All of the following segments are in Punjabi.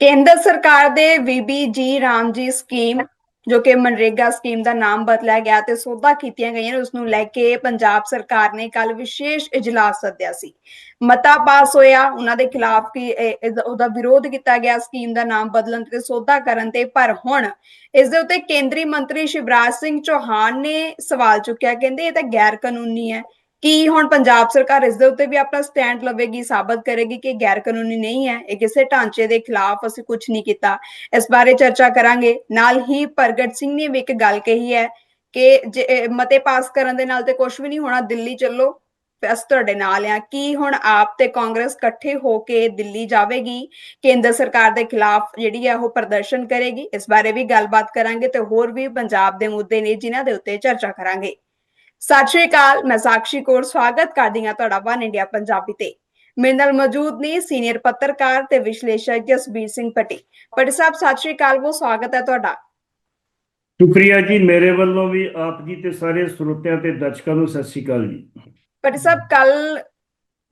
ਕੇਂਦਰ ਸਰਕਾਰ ਦੇ ਵੀਬੀਜੀ ਰਾਮਜੀ ਸਕੀਮ, ਜੋ ਕਿ ਮਨਰੇਗਾ ਸਕੀਮ ਦਾ ਨਾਮ ਬਦਲਿਆ ਗਿਆ ਤੇ ਸੋਧਾਂ ਕੀਤੀਆਂ ਗਈਆਂ, ਉਸ ਨੂੰ ਲੈ ਕੇ ਪੰਜਾਬ ਸਰਕਾਰ ਨੇ ਕੱਲ ਵਿਸ਼ੇਸ਼ ਇਜਲਾਸ ਸੱਦਿਆ ਸੀ। ਮਤਾ ਪਾਸ ਹੋਇਆ, ਉਹਨਾਂ ਦੇ ਖਿਲਾਫ ਕੀ ਉਹਦਾ ਵਿਰੋਧ ਕੀਤਾ ਗਿਆ ਸਕੀਮ ਦਾ ਨਾਮ ਬਦਲਣ ਤੇ ਸੋਧਾ ਕਰਨ ਤੇ, ਪਰ ਹੁਣ ਇਸ ਦੇ ਉੱਤੇ ਕੇਂਦਰੀ ਮੰਤਰੀ ਸ਼ਿਵਰਾਜ ਸਿੰਘ ਚੌਹਾਨ ਨੇ ਸਵਾਲ ਚੁੱਕਿਆ, ਕਹਿੰਦੇ ਇਹ ਤਾਂ ਗੈਰ ਕਾਨੂੰਨੀ ਹੈ। ਕੀ ਹੁਣ ਪੰਜਾਬ ਸਰਕਾਰ ਇਸ ਦੇ ਉੱਤੇ ਵੀ ਆਪਣਾ ਸਟੈਂਡ ਲਵੇਗੀ, ਸਾਬਤ ਕਰੇਗੀ ਕਿ ਗੈਰ ਕਾਨੂੰਨੀ ਨਹੀਂ ਹੈ, ਇਹ ਕਿਸੇ ਢਾਂਚੇ ਦੇ ਖਿਲਾਫ ਅਸੀਂ ਕੁਝ ਨਹੀਂ ਕੀਤਾ। ਇਸ ਬਾਰੇ ਚਰਚਾ ਕਰਾਂਗੇ। ਨਾਲ ਹੀ ਪ੍ਰਗਟ ਸਿੰਘ ਨੇ ਵੀ ਇੱਕ ਗੱਲ ਕਹੀ ਹੈ ਕਿ ਜੇ ਮਤੇ ਪਾਸ ਕਰਨ ਦੇ ਨਾਲ ਤੇ ਕੁਝ ਵੀ ਨਹੀਂ ਹੋਣਾ, ਦਿੱਲੀ ਚੱਲੋ ਅਸੀਂ ਤੁਹਾਡੇ ਨਾਲ ਆ। ਕੀ ਹੁਣ ਆਪ ਤੇ ਕਾਂਗਰਸ ਇਕੱਠੇ ਹੋ ਕੇ ਦਿੱਲੀ ਜਾਵੇਗੀ? ਕੇਂਦਰ ਸਰਕਾਰ ਦੇ ਖਿਲਾਫ ਜਿਹੜੀ ਹੈ ਉਹ ਪ੍ਰਦਰਸ਼ਨ ਕਰੇਗੀ? ਇਸ ਬਾਰੇ ਵੀ ਗੱਲਬਾਤ ਕਰਾਂਗੇ ਤੇ ਹੋਰ ਵੀ ਪੰਜਾਬ ਦੇ ਮੁੱਦੇ ਨੇ ਜਿਨ੍ਹਾਂ ਦੇ ਉੱਤੇ ਚਰਚਾ ਕਰਾਂਗੇ। ਸਤਿ ਸ਼੍ਰੀ ਅਕਾਲ ਮੈਂ ਸਾਕਸ਼ੀ ਕੌਰ ਸਵਾਗਤ ਕਰਦੀ ਹਾਂ ਤੁਹਾਡਾ ਵਨ ਇੰਡੀਆ ਪੰਜਾਬੀ ਤੇ। ਮੇਰੇ ਨਾਲ ਮੌਜੂਦ ਨੇ ਸੀਨੀਅਰ ਪੱਤਰਕਾਰ ਤੇ ਵਿਸ਼ਲੇਸ਼ਕ ਜਸਬੀਰ ਸਿੰਘ ਪੱਟੀ ਪੱਟੀ ਸਾਹਿਬ ਸਤਿ ਸ਼੍ਰੀ ਅਕਾਲ ਬਹੁਤ ਸਵਾਗਤ ਹੈ ਤੁਹਾਡਾ। ਸ਼ੁਕਰੀਆ ਜੀ ਮੇਰੇ ਵੱਲੋਂ ਵੀ ਆਪ ਜੀ ਤੇ ਸਾਰੇ ਸਰੋਤਿਆਂ ਤੇ ਦਰਸ਼ਕਾਂ ਨੂੰ ਸਤਿ ਸ਼੍ਰੀ ਅਕਾਲ ਜੀ। ਪੱਟੀ ਸਾਹਿਬ ਕੱਲ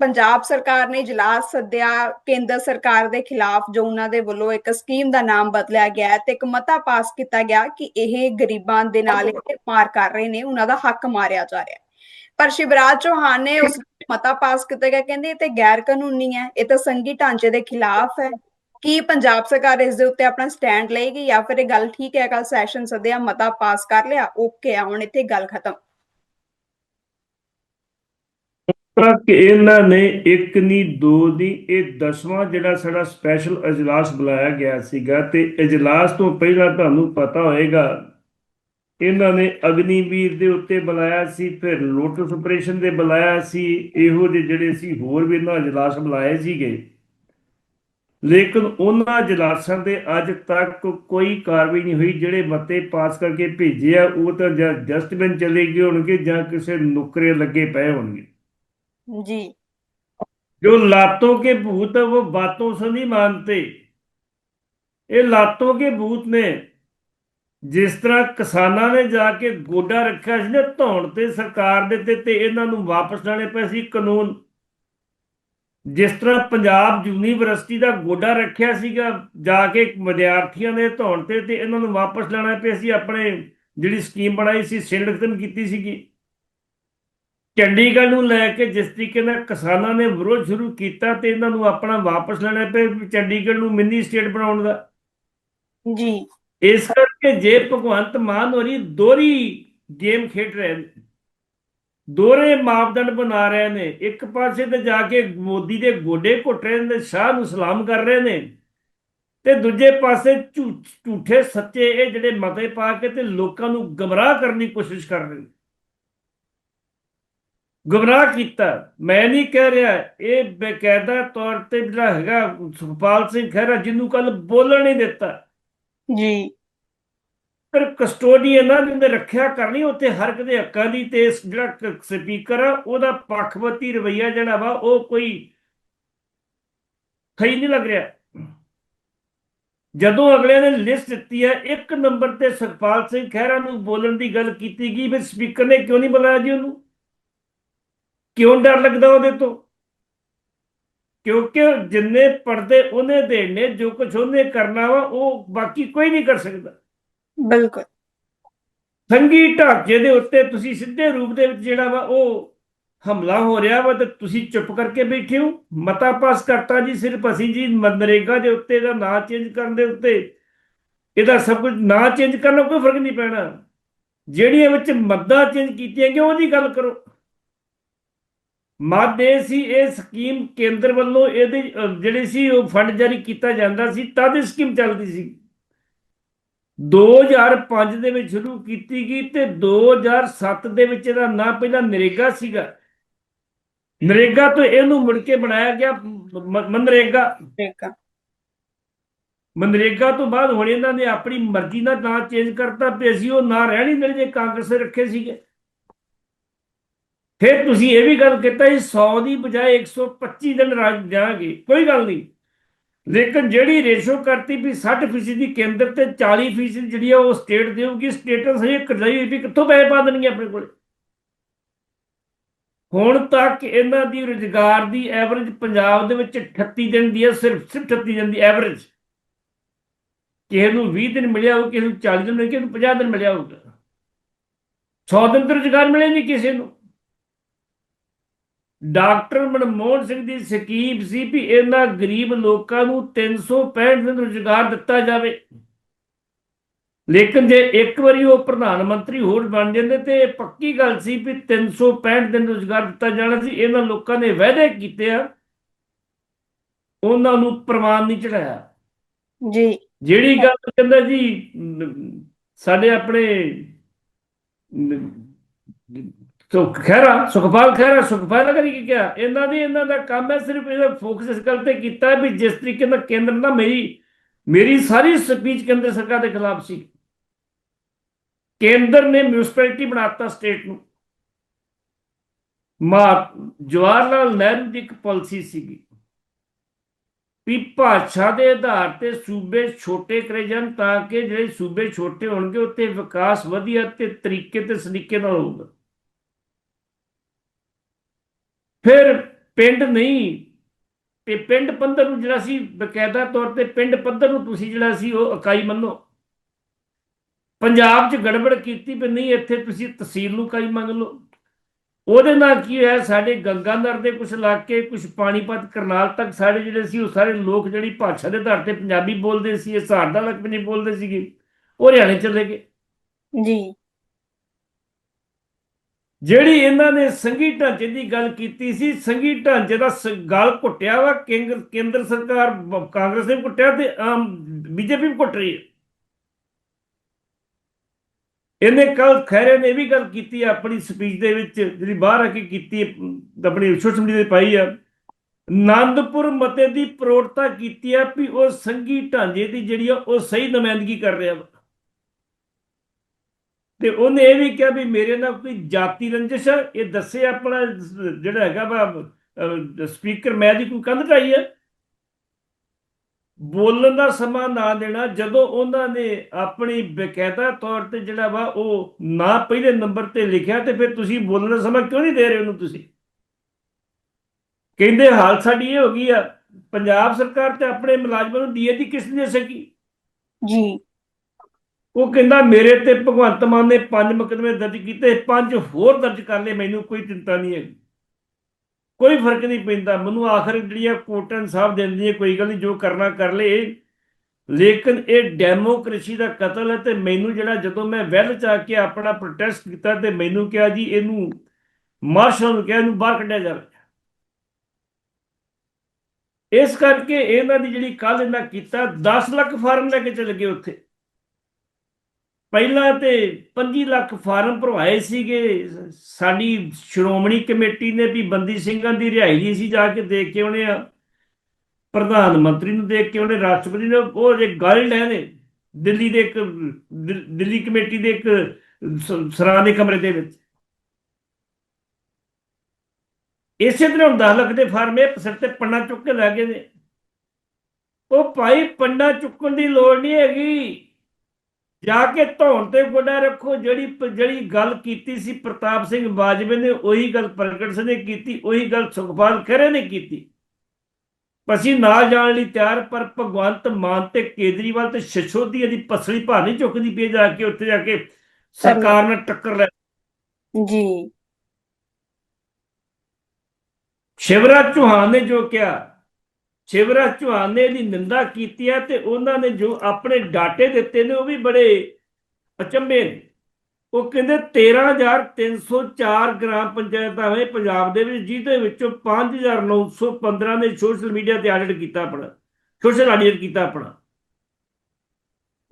ਪੰਜਾਬ ਸਰਕਾਰ ਨੇ ਇਜਲਾਸ ਸੱਦਿਆ, ਕੇਂਦਰ ਸਰਕਾਰ ਦੇ ਖਿਲਾਫ ਜੋ ਉਹਨਾਂ ਦੇ ਵੱਲੋਂ ਇੱਕ ਸਕੀਮ ਦਾ ਨਾਮ ਬਦਲਿਆ ਗਿਆ ਤੇ ਇੱਕ ਮਤਾ ਪਾਸ ਕੀਤਾ ਗਿਆ ਕਿ ਇਹ ਗਰੀਬਾਂ ਦੇ ਨਾਲ ਮਾਰ ਕਰ ਰਹੇ ਨੇ, ਉਹਨਾਂ ਦਾ ਹੱਕ ਮਾਰਿਆ ਜਾ ਰਿਹਾ ਪਰ ਸ਼ਿਵਰਾਜ ਚੌਹਾਨ ਨੇ ਉਸ ਮਤਾ ਪਾਸ ਕੀਤਾ ਗਿਆ, ਕਹਿੰਦੇ ਇਹ ਤੇ ਗੈਰ ਕਾਨੂੰਨੀ ਹੈ, ਇਹ ਤਾਂ ਸੰਘੀ ਢਾਂਚੇ ਦੇ ਖਿਲਾਫ ਹੈ। ਕੀ ਪੰਜਾਬ ਸਰਕਾਰ ਇਸ ਦੇ ਉੱਤੇ ਆਪਣਾ ਸਟੈਂਡ ਲਏਗੀ ਜਾਂ ਫਿਰ ਇਹ ਗੱਲ ਠੀਕ ਹੈ ਕੱਲ ਸੈਸ਼ਨ ਸੱਦਿਆ, ਮਤਾ ਪਾਸ ਕਰ ਲਿਆ ਓਕੇ ਆ, ਹੁਣ ਇੱਥੇ ਗੱਲ ਖਤਮ। ਤੱਕ ਇਹਨਾਂ ਨੇ ਇੱਕ ਨਹੀਂ, ਦੋ ਦੀ ਇਹ ਦਸਵਾਂ ਜਿਹੜਾ ਸਾਡਾ ਸਪੈਸ਼ਲ ਅਜਲਾਸ ਬੁਲਾਇਆ ਗਿਆ ਸੀਗਾ ਤੇ ਅਜਲਾਸ ਤੋਂ ਪਹਿਲਾਂ ਤੁਹਾਨੂੰ ਪਤਾ ਹੋਏਗਾ, ਇਹਨਾਂ ਨੇ ਅਗਨੀਵੀਰ ਦੇ ਉੱਤੇ ਬੁਲਾਇਆ ਸੀ, ਫਿਰ ਲੋਟਸ ਆਪਰੇਸ਼ਨ ਦੇ ਬੁਲਾਇਆ ਸੀ, ਇਹੋ ਜਿਹੇ ਜਿਹੜੇ ਸੀ, ਹੋਰ ਵੀ ਇਹਨਾਂ ਅਜਲਾਸ ਬੁਲਾਏ ਸੀਗੇ। ਲੇਕਿਨ ਉਹਨਾਂ ਅਜਲਾਸਾਂ ਦੇ ਅੱਜ ਤੱਕ ਕੋਈ ਕਾਰਵਾਈ ਨਹੀਂ ਹੋਈ, ਜਿਹੜੇ ਮਤੇ ਪਾਸ ਕਰਕੇ ਭੇਜੇ ਆ, ਉਹ ਤਾਂ ਜਾਂ ਜਸਟਿਸਮੈਂਟ ਚਲੇ ਗਏ ਹੋਣਗੇ ਜਾਂ ਕਿਸੇ ਨੁਕਰੇ ਲੱਗੇ ਪਏ ਹੋਣਗੇ। ਜੀ जो लातों के भूत है वो बातों से नहीं मानते ਇਹ ਲਾਤੋਂ ਕੇ ਭੂਤ ਨੇ ਜਿਸ ਤਰ੍ਹਾਂ ਕਿਸਾਨਾਂ ਨੇ ਜਾ ਕੇ ਗੋਡਾ ਰੱਖਿਆ ਸੀ ਨਾ ਧੌਣ ਤੇ ਸਰਕਾਰ ਦੇ ਤੇ ਤੇ ਇਹਨਾਂ ਨੂੰ ਵਾਪਸ ਲੈਣੇ ਪਏ ਸੀ ਕਾਨੂੰਨ ਜਿਸ ਤਰ੍ਹਾਂ ਪੰਜਾਬ ਯੂਨੀਵਰਸਿਟੀ ਦਾ ਗੋਡਾ ਰੱਖਿਆ ਸੀਗਾ ਜਾ ਕੇ ਵਿਦਿਆਰਥੀਆਂ ਦੇ ਧੌਣ ਤੇ ਤੇ ਇਹਨਾਂ ਨੂੰ ਵਾਪਸ ਲੈਣਾ ਪਿਆ ਸੀ ਆਪਣੇ ਜਿਹੜੀ ਸਕੀਮ ਬਣਾਈ ਸੀ ਸਿਲੜਕਨ ਕੀਤੀ ਸੀਗੀ ਚੰਡੀਗੜ੍ਹ ਨੂੰ ਲੈ ਕੇ ਜਿਸ ਤਰੀਕੇ ਨਾਲ ਕਿਸਾਨਾਂ ਨੇ ਵਿਰੋਧ ਸ਼ੁਰੂ ਕੀਤਾ ਤੇ ਇਹਨਾਂ ਨੂੰ ਆਪਣਾ ਵਾਪਸ ਲੈਣਾ ਪਿਆ ਚੰਡੀਗੜ੍ਹ ਨੂੰ ਮਿੰਨੀ ਸਟੇਟ ਬਣਾਉਣ ਦਾ। ਜੀ। ਇਸ ਕਰਕੇ ਜੇ ਭਗਵੰਤ ਮਾਨ ਹੋਰੀ ਦੋਹਰੀ ਗੇਮ ਖੇਡ ਰਹੇ ਨੇ ਦੋਹਰੇ ਮਾਪਦੰਡ ਬਣਾ ਰਹੇ ਨੇ ਇੱਕ ਪਾਸੇ ਤੇ ਜਾ ਕੇ ਮੋਦੀ ਦੇ ਗੋਡੇ ਘੁੱਟ ਰਹੇ ਨੇ ਸ਼ਾਹ ਨੂੰ ਸਲਾਮ ਕਰ ਰਹੇ ਨੇ ਤੇ ਦੂਜੇ ਪਾਸੇ ਝੂਠੇ ਸੱਚੇ ਇਹ ਜਿਹੜੇ ਮਤੇ ਪਾ ਕੇ ਤੇ ਲੋਕਾਂ ਨੂੰ ਗਮਰਾਹ ਕਰਨ ਦੀ ਕੋਸ਼ਿਸ਼ ਕਰ ਰਹੇ ਨੇ। ਗੁੰਮਰਾਹ ਕੀਤਾ। ਮੈਂ ਨਹੀਂ ਕਹਿ ਰਿਹਾ ਇਹ ਬੇਕਾਇਦਾ ਤੌਰ ਤੇ ਜਿਹੜਾ ਹੈਗਾ ਸੁਖਪਾਲ ਸਿੰਘ ਖਹਿਰਾ ਜਿਹਨੂੰ ਕੱਲ ਬੋਲਣ ਨਹੀਂ ਦਿੱਤਾ। ਜੀ। ਪਰ ਕਸਟੋਡੀਅਨ ਆ ਜਿਹਨੇ ਰੱਖਿਆ ਕਰਨੀ ਉੱਥੇ ਹਰ ਇੱਕ ਦੇ ਹੱਕਾਂ ਦੀ ਤੇ ਜਿਹੜਾ ਸਪੀਕਰ ਆ ਉਹਦਾ ਪੱਖਪਤੀ ਰਵਈਆ ਜਿਹੜਾ ਵਾ ਉਹ ਕੋਈ ਸਹੀ ਨਹੀਂ ਲੱਗ ਰਿਹਾ। ਜਦੋਂ ਅਗਲੇ ਨੇ ਲਿਸਟ ਦਿੱਤੀ ਹੈ ਇੱਕ ਨੰਬਰ ਤੇ ਸੁਖਪਾਲ ਸਿੰਘ ਖਹਿਰਾ ਨੂੰ ਬੋਲਣ ਦੀ ਗੱਲ ਕੀਤੀ ਗਈ ਫਿਰ ਸਪੀਕਰ ਨੇ ਕਿਉਂ ਨਹੀਂ ਬੁਲਾਇਆ ਜੀ ਉਹਨੂੰ? ਕਿਉਂ ਡਰ ਲੱਗਦਾ ਉਹਦੇ ਤੋਂ? ਕਿਉਂਕਿ ਜਿੰਨੇ ਪਰਦੇ ਉਹਨੇ ਦੇਣੇ ਜੋ ਕੁਝ ਉਹਨੇ ਕਰਨਾ ਵਾ ਉਹ ਬਾਕੀ ਕੋਈ ਨਹੀਂ ਕਰ ਸਕਦਾ। ਬਿਲਕੁਲ। ਸੰਗੀ ਢਾਂਚੇ ਦੇ ਉੱਤੇ ਤੁਸੀਂ ਸਿੱਧੇ ਰੂਪ ਦੇ ਵਿੱਚ ਜਿਹੜਾ ਵਾ ਉਹ ਹਮਲਾ ਹੋ ਰਿਹਾ ਵਾ ਤੇ ਤੁਸੀਂ ਚੁੱਪ ਕਰਕੇ ਬੈਠੇ ਹੋ। ਮਤਾ ਪਾਸ ਕਰਤਾ ਜੀ ਸਿਰਫ ਅਸੀਂ ਜੀ ਮਨਰੇਗਾ ਦੇ ਉੱਤੇ ਦਾ ਨਾਂ ਚੇਂਜ ਕਰਨ ਦੇ ਉੱਤੇ। ਇਹਦਾ ਸਭ ਕੁਝ ਨਾਂ ਚੇਂਜ ਕਰਨਾ ਕੋਈ ਫ਼ਰਕ ਨਹੀਂ ਪੈਣਾ। ਜਿਹੜੀਆਂ ਵਿੱਚ ਮੱਦਾਂ ਚੇਂਜ ਕੀਤੀਆਂ ਗਈਆਂ ਉਹਦੀ ਗੱਲ ਕਰੋ। ਮੱਦ ਇਹ ਸੀ ਇਹ ਸਕੀਮ ਕੇਂਦਰ ਵੱਲੋਂ ਇਹਦੇ ਜਿਹੜੇ ਸੀ ਉਹ ਫੰਡ ਜਾਰੀ ਕੀਤਾ ਜਾਂਦਾ ਸੀ ਤਦ ਇਹ ਸਕੀਮ ਚੱਲਦੀ ਸੀ। 2005 ਦੇ ਵਿੱਚ ਸ਼ੁਰੂ ਕੀਤੀ ਗਈ ਤੇ 2007 ਦੇ ਵਿੱਚ ਇਹਦਾ ਨਾਂ ਪਹਿਲਾਂ ਨਰੇਗਾ ਸੀਗਾ। ਨਰੇਗਾ ਤੋਂ ਇਹਨੂੰ ਮੁੜ ਕੇ ਬਣਾਇਆ ਗਿਆ ਮਨਰੇਗਾ। ਮਨਰੇਗਾ ਤੋਂ ਬਾਅਦ ਹੁਣ ਇਹਨਾਂ ਨੇ ਆਪਣੀ ਮਰਜ਼ੀ ਨਾਲ ਨਾਂ ਚੇਂਜ ਕਰਤਾ ਤੇ ਅਸੀਂ ਉਹ ਨਾਂ ਰਹਿਣ ਨਹੀਂ ਜੇ ਕਾਂਗਰਸ ਰੱਖੇ ਸੀਗੇ। ਫਿਰ ਤੁਸੀਂ ਇਹ ਵੀ ਗੱਲ ਕੀਤਾ ਸੀ 100 ਦੀ ਬਜਾਏ 125 ਦਿਨ ਰਾਜ ਦਿਆਂਗੇ ਕੋਈ ਗੱਲ ਨਹੀਂ। ਲੇਕਿਨ ਜਿਹੜੀ ਰੇਸ਼ੋ ਕਰਤੀ ਵੀ 60% ਦੀ ਕੇਂਦਰ ਤੇ 40% ਜਿਹੜੀ ਆ ਉਹ ਸਟੇਟ ਦੇਊਗੀ ਸਟੇਟਸ ਹਜੇ ਕਢਾਈ ਵੀ ਕਿੱਥੋਂ ਪੈਸੇ ਪਾ ਦੇਣਗੇ ਆਪਣੇ ਕੋਲ। ਹੁਣ ਤੱਕ ਇਹਨਾਂ ਦੀ ਰੁਜ਼ਗਾਰ ਦੀ ਐਵਰੇਜ ਪੰਜਾਬ ਦੇ ਵਿੱਚ 38 ਦਿਨ ਦੀ ਹੈ ਸਿਰਫ ਸਿਰਫ 38 ਦਿਨ ਦੀ ਐਵਰੇਜ ਕਿਸੇ ਨੂੰ 20 ਦਿਨ ਮਿਲਿਆ ਹੋਊ, ਕਿਸੇ ਨੂੰ 40 ਦਿਨ ਮਿਲਿਆ ਕਿਸੇ ਨੂੰ 50 ਦਿਨ ਮਿਲਿਆ ਹੋਊਗਾ। 100 ਦਿਨ ਤੇ ਰੁਜ਼ਗਾਰ ਮਿਲੇ ਨਹੀਂ ਕਿਸੇ ਨੂੰ। ਡਾਕਟਰ ਮਨਮੋਹਨ ਸਿੰਘ ਦੀ ਸਕੀਮ ਸੀ ਵੀ ਇਹਨਾਂ ਗਰੀਬ ਲੋਕਾਂ ਨੂੰ 365 ਦਿਨ ਰੁਜ਼ਗਾਰ ਦਿੱਤਾ ਜਾਵੇ। ਲੇਕਿਨ ਜੇ ਇੱਕ ਵਾਰੀ ਉਹ ਪ੍ਰਧਾਨ ਮੰਤਰੀ ਹੋਰ ਬਣ ਜਾਂਦੇ ਤੇ ਇਹ ਪੱਕੀ ਗੱਲ ਸੀ ਵੀ 365 ਦਿਨ ਰੁਜ਼ਗਾਰ ਦਿੱਤਾ ਜਾਣਾ ਸੀ। ਇਹਨਾਂ ਲੋਕਾਂ ਨੇ ਵਾਅਦੇ ਕੀਤੇ ਆ। ਉਹਨਾਂ ਨੂੰ ਪ੍ਰਮਾਣ ਨਹੀਂ ਚੜਾਇਆ। ਜੀ। ਜਿਹੜੀ ਗੱਲ ਕਹਿੰਦਾ ਜੀ ਸਾਡੇ ਆਪਣੇ ਅਮ, ਸੁਖ ਖਹਿਰਾ ਸੁਖਪਾਲ ਖਹਿਰਾ ਸੁਖਪਾਲ ਕਰੀ ਕੀ ਕਿਹਾ? ਇਹਨਾਂ ਦੀ ਇਹਨਾਂ ਦਾ ਕੰਮ ਹੈ ਸਿਰਫ ਇਹਦਾ ਫੋਕਸ ਇਸ ਗੱਲ ਤੇ ਕੀਤਾ ਵੀ ਜਿਸ ਤਰੀਕੇ ਨਾਲ ਕੇਂਦਰ ਨਾਲ ਮੇਰੀ ਮੇਰੀ ਸਾਰੀ ਸਪੀਚ ਕੇਂਦਰ ਸਰਕਾਰ ਦੇ ਖਿਲਾਫ ਸੀ। ਕੇਂਦਰ ਨੇ ਮਿਊਨਿਸਪੈਲਿਟੀ ਬਣਾਤਾ ਸਟੇਟ ਨੂੰ। ਮਾ ਜਵਾਹਰ ਲਾਲ ਨਹਿਰੂ ਦੀ ਇੱਕ ਪਾਲਿਸੀ ਸੀਗੀ ਵੀ ਭਾਸ਼ਾ ਦੇ ਆਧਾਰ ਤੇ ਸੂਬੇ ਛੋਟੇ ਕਰੇ ਜਾਣ ਤਾਂ ਕਿ ਜਿਹੜੇ ਸੂਬੇ ਛੋਟੇ ਹੋਣਗੇ ਉੱਤੇ ਵਿਕਾਸ ਵਧੀਆ ਤੇ ਤਰੀਕੇ ਤੇ ਸਲੀਕੇ ਨਾਲ ਹੋਊਗਾ। ਫਿਰ ਪਿੰਡ ਨਹੀਂ, ਤੇ ਪਿੰਡ ਪੱਧਰ ਨੂੰ ਜਿਹੜਾ ਸੀ ਬਕਾਇਦਾ ਤੌਰ ਤੇ ਪਿੰਡ ਪੱਧਰ ਨੂੰ ਤੁਸੀਂ ਜਿਹੜਾ ਸੀ ਉਹ ਇਕਾਈ ਮੰਨੋ। ਪੰਜਾਬ 'ਚ ਗੜਬੜ ਕੀਤੀ ਵੀ ਨਹੀਂ, ਇੱਥੇ ਤੁਸੀਂ ਤਹਿਸੀਲ ਨੂੰ ਇਕਾਈ ਮੰਗ ਲਓ। ਉਹਦੇ ਨਾਲ ਕੀ ਹੋਇਆ, ਸਾਡੇ ਗੰਗਾਨਗਰ ਦੇ ਕੁਝ ਇਲਾਕੇ ਕੁਝ ਪਾਣੀਪਤ ਕਰਨਾਲ ਤੱਕ ਸਾਡੇ ਜਿਹੜੇ ਸੀ ਉਹ ਸਾਰੇ ਲੋਕ ਜਿਹੜੀ ਭਾਸ਼ਾ ਦੇ ਆਧਾਰ ਤੇ ਪੰਜਾਬੀ ਬੋਲਦੇ ਸੀ, ਇਹ ਸਾਰਦਾ ਲੱਗ ਵੀ ਨਹੀਂ ਬੋਲਦੇ ਸੀਗੇ, ਉਹ ਹਰਿਆਣੇ ਚਲੇ ਗਏ। ਜੀ। ਜਿਹੜੀ ਇਹਨਾਂ ਨੇ ਸੰਘੀ ਢਾਂਚੇ ਦੀ ਗੱਲ ਕੀਤੀ ਸੀ, ਸੰਘੀ ਢਾਂਚੇ ਦਾ ਸ- ਗਲ ਘੁੱਟਿਆ ਵਾ ਕੇਂਦਰ ਕੇਂਦਰ ਸਰਕਾਰ ਕਾਂਗਰਸ ਨੇ ਵੀ ਘੁੱਟਿਆ ਤੇ ਆਮ ਬੀਜੇਪੀ ਵੀ ਘੁੱਟ ਰਹੀ ਹੈ। ਇਹਨੇ ਕੱਲ ਖੈਰੇ ਨੇ ਇਹ ਵੀ ਗੱਲ ਕੀਤੀ ਹੈ ਆਪਣੀ ਸਪੀਚ ਦੇ ਵਿੱਚ, ਜਿਹੜੀ ਬਾਹਰ ਆ ਕੇ ਕੀਤੀ ਆਪਣੀ ਸੋਸ਼ਲ ਮੀਡੀਆ ਤੇ ਪਾਈ ਆ। ਆਨੰਦਪੁਰ ਮਤੇ ਦੀ ਪ੍ਰੋੜਤਾ ਕੀਤੀ ਆ ਵੀ ਉਹ ਸੰਘੀ ਢਾਂਚੇ ਦੀ ਜਿਹੜੀ ਆ, ਉਹ ਸਹੀ ਨੁਮਾਇੰਦਗੀ ਕਰ ਰਿਹਾ ਵਾ। ਤੇ ਉਹਨੇ ਇਹ ਵੀ ਕਿਹਾ ਵੀ ਮੇਰੇ ਨਾਲ ਕੋਈ ਜਾਤੀ ਰੰਜਿਸ਼ ਹੈ ਇਹ ਦੱਸੇ ਆਪਣਾ ਜਿਹੜਾ ਹੈਗਾ ਵਾ ਸਪੀਕਰ, ਮੈਂ ਦੀ ਕੋਈ ਕੰਧ ਢਾਈ ਹੈ ਬੋਲਣ ਦਾ ਸਮਾਂ ਨਾ ਦੇਣਾ, ਜਦੋਂ ਉਹਨਾਂ ਨੇ ਆਪਣੀ ਬਕਾਇਦਾ ਤੌਰ ਤੇ ਜਿਹੜਾ ਵਾ, ਉਹ ਨਾ ਪਹਿਲੇ ਨੰਬਰ ਤੇ ਲਿਖਿਆ ਤੇ ਫਿਰ ਤੁਸੀਂ ਬੋਲਣ ਦਾ ਸਮਾਂ ਕਿਉਂ ਨਹੀਂ ਦੇ ਰਹੇ ਉਹਨੂੰ ਤੁਸੀਂ? ਕਹਿੰਦੇ ਹਾਲ ਸਾਡੀ ਇਹ ਹੋ ਗਈ ਆ, ਪੰਜਾਬ ਸਰਕਾਰ ਤੇ ਆਪਣੇ ਮੁਲਾਜ਼ਮਾਂ ਨੂੰ ਡੀਏ ਦੀ ਕਿਸ ਨੇ ਸਕੀ? ਜੀ। ਉਹ ਕਹਿੰਦਾ, ਮੇਰੇ ਤੇ ਭਗਵੰਤ ਮਾਨ ਨੇ ਪੰਜ ਮੁਕਦਮੇ ਦਰਜ ਕੀਤੇ, ਪੰਜ ਹੋਰ ਦਰਜ ਕਰ ਲਏ, ਮੈਨੂੰ ਕੋਈ ਚਿੰਤਾ ਨਹੀਂ ਹੈਗੀ। ਕੋਈ ਫ਼ਰਕ ਨਹੀਂ ਪੈਂਦਾ। ਮੈਨੂੰ ਆਖਰ ਜਿਹੜੀਆਂ ਕੋਟਨ ਸਾਹਿਬ ਦਿੰਦੀ ਹੈ ਕੋਈ ਗੱਲ ਨਹੀਂ, ਜੋ ਕਰਨਾ ਕਰ ਲਏ। ਲੇਕਿਨ ਇਹ ਡੈਮੋਕ੍ਰੇਸੀ ਦਾ ਕਤਲ ਹੈ ਤੇ ਮੈਨੂੰ ਜਿਹੜਾ ਜਦੋਂ ਮੈਂ ਵੈਲ ਚ ਆ ਕੇ ਆਪਣਾ ਪ੍ਰੋਟੈਸਟ ਕੀਤਾ ਤੇ ਮੈਨੂੰ ਕਿਹਾ ਜੀ, ਇਹਨੂੰ ਮਾਰਸ਼ਲ ਨੂੰ ਕਿਹਾ, ਇਹਨੂੰ ਬਾਹਰ ਕੱਢਿਆ ਜਾਵੇ ਇਸ ਕਰਕੇ ਇਹਨਾਂ ਦੀ ਜਿਹੜੀ ਕੱਲ ਇਹਨਾਂ ਕੀਤਾ 10 ਲੱਖ ਫਾਰਮ ਲੈ ਕੇ ਚਲੇ ਗਏ ਉੱਥੇ। ਪਹਿਲਾਂ ਤੇ 25 ਲੱਖ ਫਾਰਮ ਭਰਵਾਏ ਸੀਗੇ। ਸਾਡੀ ਸ਼੍ਰੋਮਣੀ ਕਮੇਟੀ ਨੇ ਵੀ ਬੰਦੀ ਸਿੰਘਾਂ ਦੀ ਰਿਹਾਈ ਲਈ ਸੀ ਜਾ ਕੇ ਦੇਖ ਕੇ ਆਉਣੇ ਆ। ਪ੍ਰਧਾਨ ਮੰਤਰੀ ਨੂੰ ਦੇਖ ਕੇ ਉਹਨੇ ਰਾਸ਼ਟਰਪਤੀ ਨੇ। ਉਹ ਇੱਕ ਗਾਈਡ ਹੈ ਨੇ ਦਿੱਲੀ ਦੇ ਇੱਕ ਦਿੱਲੀ ਕਮੇਟੀ ਦੇ ਇੱਕ ਸਰਾਂ ਦੇ ਕਮਰੇ ਦੇ ਵਿੱਚ। ਇਸੇ ਤਰ੍ਹਾਂ ਹੁਣ 10 ਲੱਖ ਦੇ ਫਾਰਮ ਇਹ ਸਿਰ ਤੇ ਪੰਨਾ ਚੁੱਕ ਕੇ ਲੈ ਗਏ ਨੇ। ਉਹ ਭਾਈ ਪੰਨਾ ਚੁੱਕਣ ਦੀ ਲੋੜ ਨਹੀਂ ਹੈਗੀ। ਜਾ ਕੇ ਧੌਣ ਤੇ ਗੋਡਾ ਰੱਖੋ ਜਿਹੜੀ ਜਿਹੜੀ ਗੱਲ ਕੀਤੀ ਸੀ ਪ੍ਰਤਾਪ ਸਿੰਘ ਬਾਜਵੇ ਨੇ ਉਹੀ ਗੱਲ ਪ੍ਰਗਟ ਸਿੰਘ ਨੇ ਕੀਤੀ ਉਹੀ ਗੱਲ ਸੁਖਪਾਲ ਖਹਿਰੇ ਨੇ ਕੀਤੀ। ਅਸੀਂ ਨਾਲ ਜਾਣ ਲਈ ਤਿਆਰ ਪਰ ਭਗਵੰਤ ਮਾਨ ਤੇ ਕੇਜਰੀਵਾਲ ਤੇ ਸ਼ਸ਼ੋਦੀਆ ਦੀ ਪਸਲੀ ਨਹੀਂ ਚੁੱਕਦੀ ਪਈ ਜਾ ਕੇ ਉੱਥੇ ਜਾ ਕੇ ਸਰਕਾਰ ਨਾਲ ਟੱਕਰ ਲੈ। ਜੀ। ਸ਼ਿਵਰਾਜ ਚੌਹਾਨ ਨੇ ਜੋ ਕਿਹਾ ਸ਼ਿਵਰਾਜ ਚੌਹਾਨ ਨੇ ਇਹਦੀ ਨਿੰਦਾ ਕੀਤੀ ਹੈ ਤੇ ਉਹਨਾਂ ਨੇ ਜੋ ਆਪਣੇ ਡਾਟੇ ਦਿੱਤੇ ਨੇ ਉਹ ਵੀ ਬੜੇ ਅਚੰਭੇ ਨੇ। ਉਹ ਕਹਿੰਦੇ 13304 ਗ੍ਰਾਮ ਪੰਚਾਇਤਾਂ ਨੇ ਪੰਜਾਬ ਦੇ ਵਿੱਚ, ਜਿਹਦੇ ਵਿੱਚੋਂ 5915 ਨੇ ਸੋਸ਼ਲ ਮੀਡੀਆ ਤੇ ਆਡਿਟ ਕੀਤਾ ਆਪਣਾ, ਸੋਸ਼ਲ ਆਡਿਟ ਕੀਤਾ ਆਪਣਾ।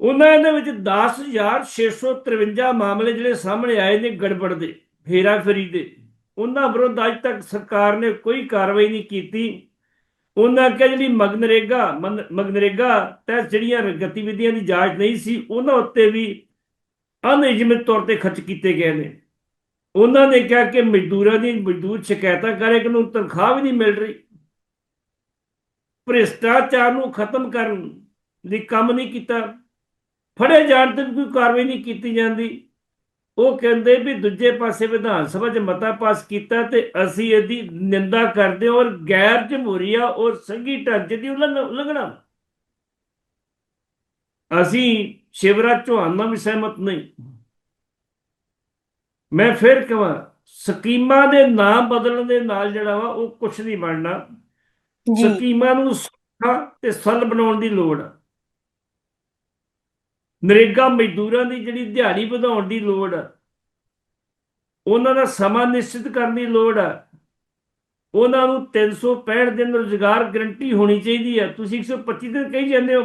ਉਹਨਾਂ ਦੇ ਵਿੱਚ 10653 ਮਾਮਲੇ ਜਿਹੜੇ ਸਾਹਮਣੇ ਆਏ ਨੇ ਗੜਬੜ ਦੇ ਫੇਰਾ ਫੇਰਾਫੇਰੀ ਦੇ। ਉਹਨਾਂ ਵਿਰੁੱਧ ਅੱਜ ਤੱਕ ਸਰਕਾਰ ਨੇ ਕੋਈ ਕਾਰਵਾਈ ਨਹੀਂ ਕੀਤੀ। ਉਹਨਾਂ ਕਿਹਾ ਜਿਹੜੀ ਮਗਨਰੇਗਾ ਮਗਨਰੇਗਾ ਤਹਿਤ ਜਿਹੜੀਆਂ ਗਤੀਵਿਧੀਆਂ ਦੀ ਜਾਂਚ ਨਹੀਂ ਸੀ, ਉਹਨਾਂ ਉੱਤੇ ਵੀ ਅਨਿਯਮਿਤ ਤੌਰ ਤੇ ਖਰਚ ਕੀਤੇ ਗਏ ਨੇ। ਉਹਨਾਂ ਨੇ ਕਿਹਾ ਕਿ ਮਜ਼ਦੂਰਾਂ ਦੀ ਮਜ਼ਦੂਰ ਸ਼ਿਕਾਇਤਾਂ ਕਰੇ ਕਿ ਨੂੰ ਤਨਖਾਹ ਵੀ ਨਹੀਂ ਮਿਲ ਰਹੀ। ਭ੍ਰਿਸ਼ਟਾਚਾਰ ਨੂੰ ਖਤਮ ਕਰਨ ਲਈ ਕੰਮ ਨਹੀਂ ਕੀਤਾ। ਫੜੇ ਜਾਣ ਤੇ ਕੋਈ ਕਾਰਵਾਈ ਨਹੀਂ ਕੀਤੀ ਜਾਂਦੀ। ਉਹ ਕਹਿੰਦੇ ਵੀ ਦੂਜੇ ਪਾਸੇ ਵਿਧਾਨ ਸਭਾ 'ਚ ਮਤਾ ਪਾਸ ਕੀਤਾ ਤੇ ਅਸੀਂ ਇਹਦੀ ਨਿੰਦਾ ਕਰਦੇ ਔਰ ਗੈਰ ਜਮਹੂਰੀਆ ਔਰ ਸੰਘੀ ਢਾਂਚੇ ਦੀ ਉਲੰਘ- ਉਲੰਘਣਾ। ਅਸੀਂ ਸ਼ਿਵਰਾਜ ਚੌਹਾਨ ਨਾਲ ਵੀ ਸਹਿਮਤ ਨਹੀਂ। ਮੈਂ ਫਿਰ ਕਹਾਂ ਸਕੀਮਾਂ ਦੇ ਨਾਮ ਬਦਲਣ ਦੇ ਨਾਲ ਜਿਹੜਾ ਵਾ ਉਹ ਕੁਝ ਨਹੀਂ ਬਣਨਾ। ਸਕੀਮਾਂ ਨੂੰ ਸੌਖਾ ਤੇ ਸਰਲ ਬਣਾਉਣ ਦੀ ਲੋੜ ਆ। ਨਰੇਗਾ ਮਜ਼ਦੂਰਾਂ ਦੀ ਜਿਹੜੀ ਦਿਹਾੜੀ ਵਧਾਉਣ ਦੀ ਲੋੜ ਆ, ਉਹਨਾਂ ਦਾ ਸਮਾਂ ਨਿਸ਼ਚਿਤ ਕਰਨ ਦੀ ਲੋੜ ਆ, ਉਹਨਾਂ ਨੂੰ 365 ਦਿਨ ਰੁਜ਼ਗਾਰ ਗਰੰਟੀ ਹੋਣੀ ਚਾਹੀਦੀ ਹੈ ਤੁਸੀਂ 125 ਦਿਨ ਕਹੀ ਜਾਂਦੇ ਹੋ?